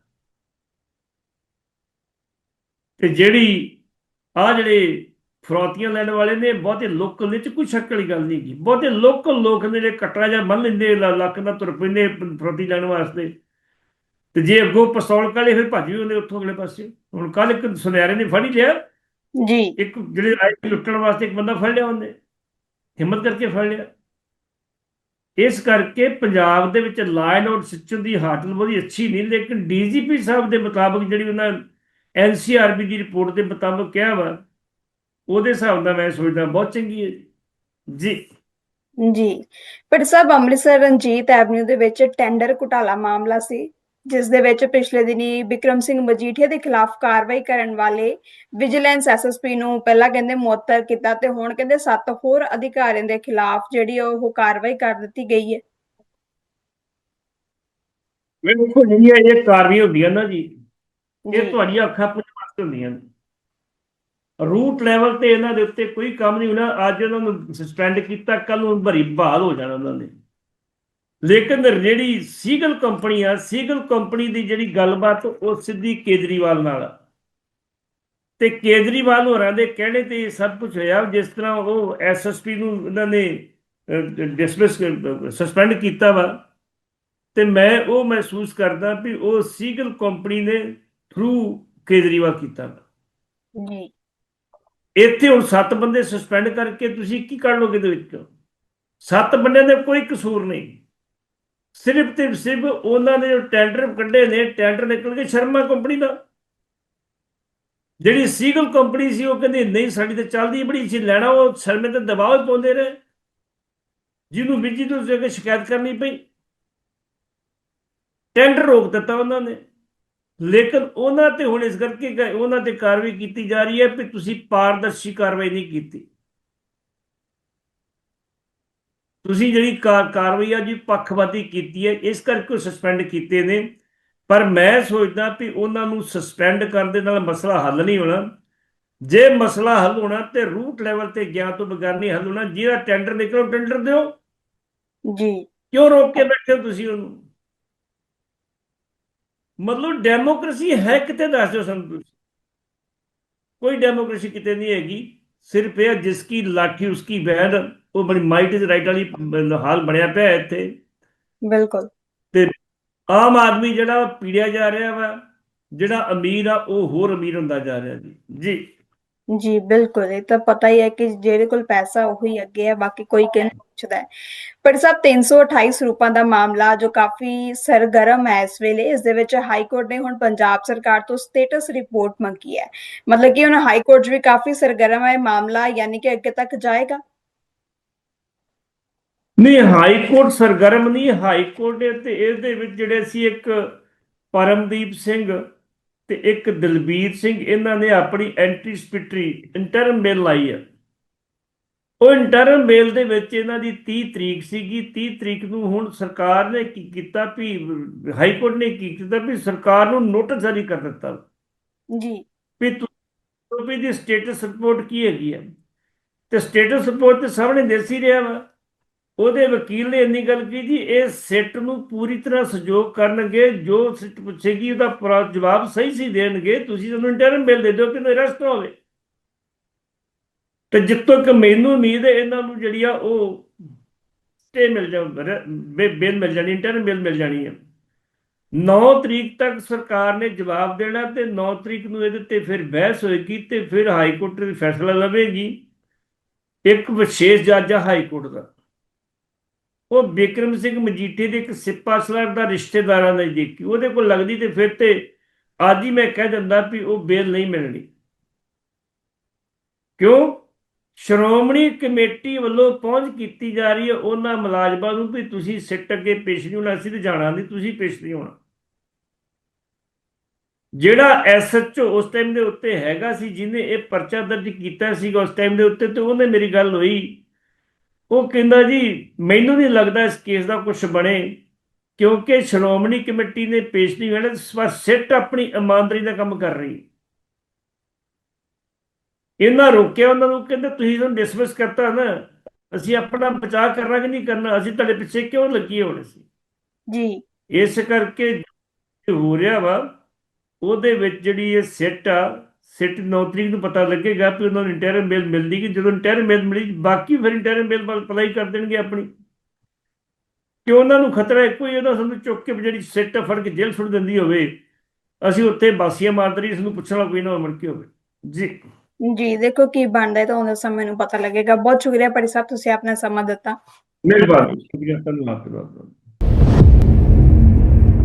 ਤੇ ਜਿਹੜੀ ਆ ਜਿਹੜੇ ਫਰੋਤੀਆਂ ਲੈਣ ਵਾਲੇ ਨੇ ਬਹੁਤੇ ਲੋਕਲ ਨੇ ਚ ਕੋਈ ਸ਼ੱਕ ਵਾਲੀ ਗੱਲ ਨਹੀਂ ਕੀ ਬਹੁਤੇ ਲੋਕਲ ਲੋਕ ਨੇ ਜਿਹੜੇ ਕਟਰਾ ਜਾਂ ਬੰਨ ਲੈਂਦੇ ਲੱਕ ਨਾਲ ਤੁਰ ਪੈਂਦੇ ਫਰੋਤੀ ਲੈਣ ਵਾਸਤੇ। ਤੇ ਜੇ ਅੱਗੋਂ ਪਿਸਤੌਲ ਕਾਲੇ ਫਿਰ ਭੱਜ ਵੀ ਉਹਨੇ ਉੱਥੋਂ ਅਗਲੇ ਪਾਸੇ। ਹੁਣ ਕੱਲ ਇੱਕ ਸੁਨਿਆਰੇ ਨੇ ਫੜ ਲਿਆ। ਜੀ। ਇੱਕ ਜਿਹੜੇ ਆਈ ਲੁੱਟਣ ਵਾਸਤੇ ਇੱਕ ਬੰਦਾ ਫੜ ਲਿਆ ਉਹਨੇ। ਹਿੰਮਤ ਕਰਕੇ ਫੜ ਲਿਆ। ਇਸ ਕਰਕੇ ਪੰਜਾਬ ਦੇ ਵਿੱਚ ਲਾ ਐਂਡ ਆਰਡਰ ਸਿਸਟਮ ਦੀ ਹਾਲਤ ਬੜੀ ਅੱਛੀ ਨਹੀਂ ਲੇਕਿਨ ਡੀਜੀਪੀ ਸਾਹਿਬ ਦੇ ਮੁਤਾਬਕ ਜਿਹੜੀ ਉਹਨਾਂ ਐਨਸੀਆਰਬੀ ਦੀ ਰਿਪੋਰਟ ਦੇ ਮੁਤਾਬਕ ਕਿਹਾ ਵਾ ਉਹਦੇ ਹਿਸਾਬ ਨਾਲ ਮੈਂ ਸੋਚਦਾ ਬਹੁਤ ਚੰਗੀ ਹੈ। ਜੀ। ਜੀ। ਪਰ ਸਭ ਅੰਮ੍ਰਿਤਸਰ ਰਣਜੀਤ ਐਵਨਿਊ ਦੇ ਵਿੱਚ ਟੈਂਡਰ ਘੁਟਾਲਾ ਮਾਮਲਾ ਸੀ ਜਿਸ ਦੇ ਵਿੱਚ ਪਿਛਲੇ ਦਿਨੀ ਵਿਕਰਮ ਸਿੰਘ ਮਜੀਠੀਆ ਦੇ ਖਿਲਾਫ ਕਾਰਵਾਈ ਕਰਨ ਵਾਲੇ ਵਿਜੀਲੈਂਸ ਐਸਐਸਪੀ ਨੂੰ ਪਹਿਲਾਂ ਕਹਿੰਦੇ ਮੁਅੱਤਲ ਕੀਤਾ ਤੇ ਹੁਣ ਕਹਿੰਦੇ ਸੱਤ ਹੋਰ ਅਧਿਕਾਰੀਆਂ ਦੇ ਖਿਲਾਫ ਜਿਹੜੀ ਉਹ ਕਾਰਵਾਈ ਕਰ ਦਿੱਤੀ ਗਈ ਹੈ। ਵੇਖੋ ਜਿਹੜੀਆਂ ਇਹ ਕਾਰਵਾਈਆਂ ਹੁੰਦੀਆਂ ਨਾ ਜੀ ਇਹ ਤੁਹਾਡੀਆਂ ਅੱਖਾਂ ਪੁੱਛ ਵਾਸਤੇ ਹੁੰਦੀਆਂ ਨੇ। ਰੂਟ ਲੈਵਲ ਤੇ ਇਹਨਾਂ ਦੇ ਉੱਤੇ ਕੋਈ ਕੰਮ ਨਹੀਂ ਹੋਣਾ। ਅੱਜ ਉਹਨਾਂ ਨੂੰ ਸਸਪੈਂਡ ਕੀਤਾ ਕੱਲ ਨੂੰ ਭਰੀ ਬਹਾਲ ਹੋ ਜਾਣਾ ਉਹਨਾਂ ਨੇ। ਲੇਕਿਨ ਜਿਹੜੀ ਸੀਗਲ ਕੰਪਨੀ ਆ, ਸੀਗਲ ਕੰਪਨੀ ਦੀ ਜਿਹੜੀ ਗੱਲਬਾਤ, ਉਹ ਸਿੱਧੀ ਕੇਜਰੀਵਾਲ ਨਾਲ ਤੇ ਕੇਜਰੀਵਾਲ ਹੋਰਾਂ ਦੇ ਕਹਿਣੇ ਤੇ ਸਭ ਕੁਝ ਹੋਇਆ, ਜਿਸ ਤਰ੍ਹਾਂ ਉਹ ਐਸਐਸਪੀ ਨੂੰ ਇਹਨਾਂ ਨੇ ਡਿਸਮਿਸ ਸਸਪੈਂਡ ਕੀਤਾ ਵਾ। ਤੇ ਮੈਂ ਉਹ ਮਹਿਸੂਸ ਕਰਦਾ ਵੀ ਉਹ ਸੀਗਲ ਕੰਪਨੀ ਨੇ ਥਰੂ ਕੇਜਰੀਵਾਲ ਕੀਤਾ ਵਾ। ਜੀ। ਇੱਥੇ ਹੁਣ ਸੱਤ ਬੰਦੇ ਸਸਪੈਂਡ ਕਰਕੇ ਤੁਸੀਂ ਕੀ ਕਰ ਲੋਗੇ ਦੇ ਵਿੱਚ? ਸੱਤ ਬੰਦਿਆਂ ਦੇ ਕੋਈ ਕਸੂਰ ਨਹੀਂ। ਸਿਰਫ ਤੇ ਸਿਰਫ ਉਹਨਾਂ ਨੇ ਜੋ ਟੈਂਡਰ ਕੱਢੇ ਨੇ ਟੈਂਡਰ ਨਿਕਲ ਕੇ ਸ਼ਰਮਾ ਕੰਪਨੀ ਦਾ। ਜਿਹੜੀ ਸੀਗਲ ਕੰਪਨੀ ਸੀ, ਉਹ ਕਹਿੰਦੀ, ਨਹੀਂ, ਸਾਡੀ ਤਾਂ ਚੱਲਦੀ ਬੜੀ ਸੀ ਲੈਣਾ ਉਹ ਸ਼ਰਮੇ ਤੇ ਦਬਾਅ ਪਾਉਂਦੇ ਰਹੇ। ਜਿਹਨੂੰ ਬਿਜ਼ੀ ਤੋਂ ਜਾ ਸ਼ਿਕਾਇਤ ਕਰਨੀ ਪਈ। ਟੈਂਡਰ ਰੋਕ ਦਿੱਤਾ ਉਹਨਾਂ ਨੇ। ਲੇਕਿਨ ਉਹਨਾਂ ਤੇ ਹੁਣ ਇਸ ਕਰਕੇ ਕ- ਉਹਨਾਂ ਤੇ ਕਾਰਵਾਈ ਕੀਤੀ ਜਾ ਰਹੀ ਹੈ ਕਿ ਤੁਸੀਂ ਪਾਰਦਰਸ਼ੀ ਕਾਰਵਾਈ ਨਹੀਂ ਕੀਤੀ। ਤੁਸੀਂ ਜਿਹੜੀ ਕਾ- ਕਾਰਵਾਈ ਆ ਜੀ ਪੱਖਵਾਦੀ ਕੀਤੀ ਹੈ ਇਸ ਕਰਕੇ ਸਸਪੈਂਡ ਕੀਤੇ ਨੇ। ਪਰ ਮੈਂ ਸੋਚਦਾ ਵੀ ਉਹਨਾਂ ਨੂੰ ਸਸਪੈਂਡ ਕਰਨ ਦੇ ਨਾਲ ਮਸਲਾ ਹੱਲ ਨਹੀਂ ਹੋਣਾ। ਜੇ ਮਸਲਾ ਹੱਲ ਹੋਣਾ ਤੇ ਰੂਟ ਲੈਵਲ ਤੇ ਗਿਆ ਤੋਂ ਬਗੈਰ ਨਹੀਂ ਹੱਲ ਹੋਣਾ ਜਿਹੜਾ ਟੈਂਡਰ ਨਿਕਲੋ ਟੈਂਡਰ ਦਿਓ। ਜੀ। ਕਿਉਂ ਰੋਕ ਕੇ ਬੈਠੇ ਤੁਸੀਂ ਉਹਨੂੰ? ਮਤਲਬ ਡੈਮੋਕ੍ਰੇਸੀ ਹੈ ਕਿਤੇ ਦੱਸ ਦਿਓ ਸਾਨੂੰ ਤੁਸੀਂ। ਕੋਈ ਡੈਮੋਕ੍ਰੇਸੀ ਕਿਤੇ ਨਹੀਂ ਹੈਗੀ। ਸਿਰਫ ਇਹ ਜਿਸ ਕੀ ਲਾਠੀ ਉਸਕੀ ਬੈਠ ਉਹ ਬੜੀ ਮਾਈਟ ਇਜ਼ ਰਾਈਟ ਵਾਲੀ ਹਾਲ ਬਣਿਆ ਪਿਆ ਹੈ ਇੱਥੇ। ਬਿਲਕੁਲ। ਆਮ ਆਦਮੀ ਜਿਹੜਾ ਪੀੜਿਆ ਜਾ ਰਿਹਾ ਵਾ ਜਿਹੜਾ ਅਮੀਰ ਆ ਉਹ ਹੋਰ ਅਮੀਰ ਹੁੰਦਾ ਜਾ ਰਿਹਾ ਜੀ। ਜੀ। ਜੀ ਬਿਲਕੁਲ। ਇਹ ਤਾਂ ਪਤਾ ਹੀ ਹੈ ਕਿ ਜਿਹੜੇ ਕੋਲ ਪੈਸਾ ਉਹੀ ਅੱਗੇ ਹੈ ਬਾਕੀ ਕੋਈ ਕਿਹਨੂੰ ਪੁੱਛਦਾ ਹੈ। ਪਰ ਸਭ 328 ਸਰੂਪਾਂ ਦਾ ਮਾਮਲਾ ਜੋ ਕਾਫੀ ਸਰਗਰਮ ਹੈ ਇਸ ਵੇਲੇ, ਇਸ ਦੇ ਵਿੱਚ ਹਾਈ ਕੋਰਟ ਨੇ ਹੁਣ ਪੰਜਾਬ ਸਰਕਾਰ ਤੋਂ ਸਟੇਟਸ ਰਿਪੋਰਟ ਮੰਗੀ ਹੈ। ਮਤਲਬ ਕਿ ਹੁਣ ਹਾਈ ਕੋਰਟ ਵੀ ਕਾਫੀ ਸਰਗਰਮ ਹੈ ਮਾਮਲਾ, ਯਾਨੀ ਕਿ ਅੱਗੇ ਤੱਕ ਜਾਏਗਾ? ਨਹੀਂ, ਹਾਈ ਕੋਰਟ ਸਰਗਰਮ ਨਹੀਂ ਹਾਈ ਕੋਰਟ ਦੇ ਤੇ ਇਹਦੇ ਵਿੱਚ ਜਿਹੜੇ ਸੀ ਇੱਕ ਪਰਮਦੀਪ ਸਿੰਘ ਤੇ ਇੱਕ ਦਲਬੀਰ ਸਿੰਘ, ਇਹਨਾਂ ਨੇ ਆਪਣੀ ਐਂਟੀਸਪਿਟਰੀ ਇੰਟਰਮ ਮੇਲ ਲਾਈ ਹੈ। ਉਹ ਇੰਟਰਮ ਮੇਲ ਦੇ ਵਿੱਚ ਇਹਨਾਂ ਦੀ 30 ਤਰੀਕ ਸੀਗੀ। 30 ਤਰੀਕ ਨੂੰ ਹੁਣ ਸਰਕਾਰ ਨੇ ਕੀ ਕੀਤਾ ਵੀ ਹਾਈ ਕੋਰਟ ਨੇ ਕੀ ਕੀਤਾ ਵੀ ਸਰਕਾਰ ਨੂੰ ਨੋਟਿਸ ਜਾਰੀ ਕਰ ਦਿੱਤਾ। ਜੀ। ਵੀ ਤੁਸੀਂ ਵੀ ਦੀ ਸਟੇਟਸ ਰਿਪੋਰਟ ਕੀ ਹੈਗੀ ਹੈ ਤੇ ਸਟੇਟਸ ਰਿਪੋਰਟ ਤੇ ਸਾਹਮਣੇ ਦਿਸ ਰਿਹਾ ਵਾ। ਉਹਦੇ ਵਕੀਲ ਨੇ ਇੰਨੀ ਗੱਲ ਕੀਤੀ ਜੀ ਇਹ ਸਿੱਟ ਨੂੰ ਪੂਰੀ ਤਰ੍ਹਾਂ ਸਹਿਯੋਗ ਕਰਨਗੇ। ਜੋ ਸਿੱਟ ਪੁੱਛੇਗੀ ਉਹਦਾ ਜਵਾਬ ਸਹੀ ਸੀ ਦੇਣਗੇ। ਤੁਸੀਂ ਸਾਨੂੰ ਇੰਟਰਮ ਬਿੱਲ ਦੇ ਦਿਓ ਕਿ ਨਾ ਹੋਵੇ। ਤੇ ਜਿੱਤੋਂ ਕਿ ਮੈਨੂੰ ਉਮੀਦ ਹੈ ਇਹਨਾਂ ਨੂੰ ਜਿਹੜੀ ਆ ਉਹ ਸਟੇ ਮਿਲ ਜਾ ਬਿੱਲ ਮਿਲ ਜਾਣੀ ਇੰਟਰਮ ਬਿੱਲ ਮਿਲ ਜਾਣੀ ਹੈ 9 ਤਰੀਕ ਤੱਕ ਸਰਕਾਰ ਨੇ ਜਵਾਬ ਦੇਣਾ ਤੇ 9 ਤਰੀਕ ਨੂੰ ਇਹਦੇ ਤੇ ਫਿਰ ਬਹਿਸ ਹੋਏਗੀ ਤੇ ਫਿਰ ਹਾਈ ਕੋਰਟ ਦੇ ਫੈਸਲਾ ਲਵੇਗੀ। ਇੱਕ ਵਿਸ਼ੇਸ਼ ਜੱਜ ਆ ਹਾਈ ਕੋਰਟ ਦਾ। ਉਹ ਬਿਕਰਮ ਸਿੰਘ ਮਜੀਠੇ ਦੇ ਇੱਕ ਸਿਪਾ ਸਲਾਬ ਦਾ ਰਿਸ਼ਤੇਦਾਰਾਂ ਨੇ ਦੇਖੀ ਉਹਦੇ ਕੋਲ ਲੱਗਦੀ ਤੇ ਫਿਰ ਤੇ ਅੱਜ ਹੀ ਮੈਂ ਕਹਿ ਦਿੰਦਾ ਵੀ ਉਹ ਬੇਲ ਨਹੀਂ ਮਿਲਣੀ। ਕਿਉਂ? ਸ਼੍ਰੋਮਣੀ ਕਮੇਟੀ ਵੱਲੋਂ ਪਹੁੰਚ ਕੀਤੀ ਜਾ ਰਹੀ ਹੈ, ਉਹਨਾਂ ਮੁਲਾਜ਼ਮਾਂ ਨੂੰ ਵੀ ਤੁਸੀਂ ਸਿੱਟ ਅੱਗੇ ਪੇਸ਼ ਨਹੀਂ ਹੋਣਾ ਸੀ ਤੇ ਜਾਣਾ ਨਹੀਂ, ਤੁਸੀਂ ਪੇਸ਼ ਨਹੀਂ ਹੋਣਾ। ਜਿਹੜਾ ਐਸਐਚਓ ਉਸ ਟਾਈਮ ਦੇ ਉੱਤੇ ਹੈਗਾ ਸੀ, ਜਿਹਨੇ ਇਹ ਪਰਚਾ ਦਰਜ ਕੀਤਾ ਸੀਗਾ ਉਸ ਟਾਈਮ ਦੇ ਉੱਤੇ, ਤੇ ਉਹਨੇ ਮੇਰੀ ਗੱਲ ਹੋਈ। ਉਹ ਕਹਿੰਦਾ ਜੀ, ਮੈਨੂੰ ਨਹੀਂ ਲੱਗਦਾ ਇਸ ਕੇਸ ਦਾ ਕੁਝ ਬਣੇ, ਕਿਉਂਕਿ ਸ਼੍ਰੋਮਣੀ ਕਮੇਟੀ ਨੇ ਪੇਸ਼ ਨਹੀਂ ਹੋਣਾ ਇਸ ਸਿੱਟ ਆਪਣੀ ਇਮਾਨਦਾਰੀ ਦਾ ਕੰਮ ਕਰ ਰਹੀ। ਹੈ ਇਹਨਾਂ ਰੋਕਿਆ ਉਹਨਾਂ ਨੂੰ ਕਹਿੰਦੇ ਤੁਸੀਂ ਸਾਨੂੰ ਡਿਸਮਿਸ ਕਰਤਾ ਨਾ ਅਸੀਂ ਆਪਣਾ ਬਚਾਅ ਕਰਨਾ ਕਿ ਨਹੀਂ ਕਰਨਾ ਅਸੀਂ ਤੁਹਾਡੇ ਪਿੱਛੇ ਕਿਉਂ ਲੱਗੇ ਹੋਣੇ ਸੀ? ਜੀ। ਇਸ ਕਰਕੇ ਹੋ ਰਿਹਾ ਵਾ ਉਹਦੇ ਵਿੱਚ ਜਿਹੜੀ ਇਹ ਸਿੱਟ ਆ ਸਿੱਟ 9 ਤਰੀਕ ਨੂੰ ਪਤਾ ਲੱਗੇਗਾ ਕਿ ਉਹਨਾਂ ਨੂੰ ਇੰਟਰਮ ਬਿੱਲ ਮਿਲਦੀ ਕਿ ਜਦੋਂ ਇੰਟਰਮ ਬਿੱਲ ਮਿਲੀ ਬਾਕੀ ਫਿਰ ਇੰਟਰਮ ਵੱਲ ਅਪਲਾਈ ਕਰ ਦੇਣਗੇ ਆਪਣੀ। ਕਿ ਉਹਨਾਂ ਨੂੰ ਖਤਰਾ ਇੱਕੋ ਹੀ ਉਹਦਾ ਸਾਨੂੰ ਚੁੱਕ ਕੇ ਜਿਹੜੀ ਸਿੱਟ ਫੜ ਕੇ ਜੇਲ੍ਹ ਸੁੱਟ ਦਿੰਦੀ ਹੋਵੇ। ਅਸੀਂ ਉੱਥੇ ਬਾਸੀਆਂ ਮਾਰਦੇ ਰਹੀ ਇਸ ਨੂੰ ਪੁੱਛਣ ਕੋਈ ਨਾ ਮੁੜ ਕੇ ਹੋਵੇ। ਜੀ। ਜੀ, ਦੇਖੋ ਕੀ ਬਣਦਾ ਹੈ ਤਾਂ ਉਹਦੇ ਸਮੇਂ ਨੂੰ ਪਤਾ ਲੱਗੇਗਾ। ਬਹੁਤ ਸ਼ੁਕਰੀਆ ਭਾਈ ਸਾਹਿਬ, ਤੁਸੀਂ ਆਪਣਾ ਸਮਾਂ ਦਿੱਤਾ। ਮਿਹਰਬਾਨੀ, ਸ਼ੁਕਰੀਆ ਧੰਨਵਾਦ।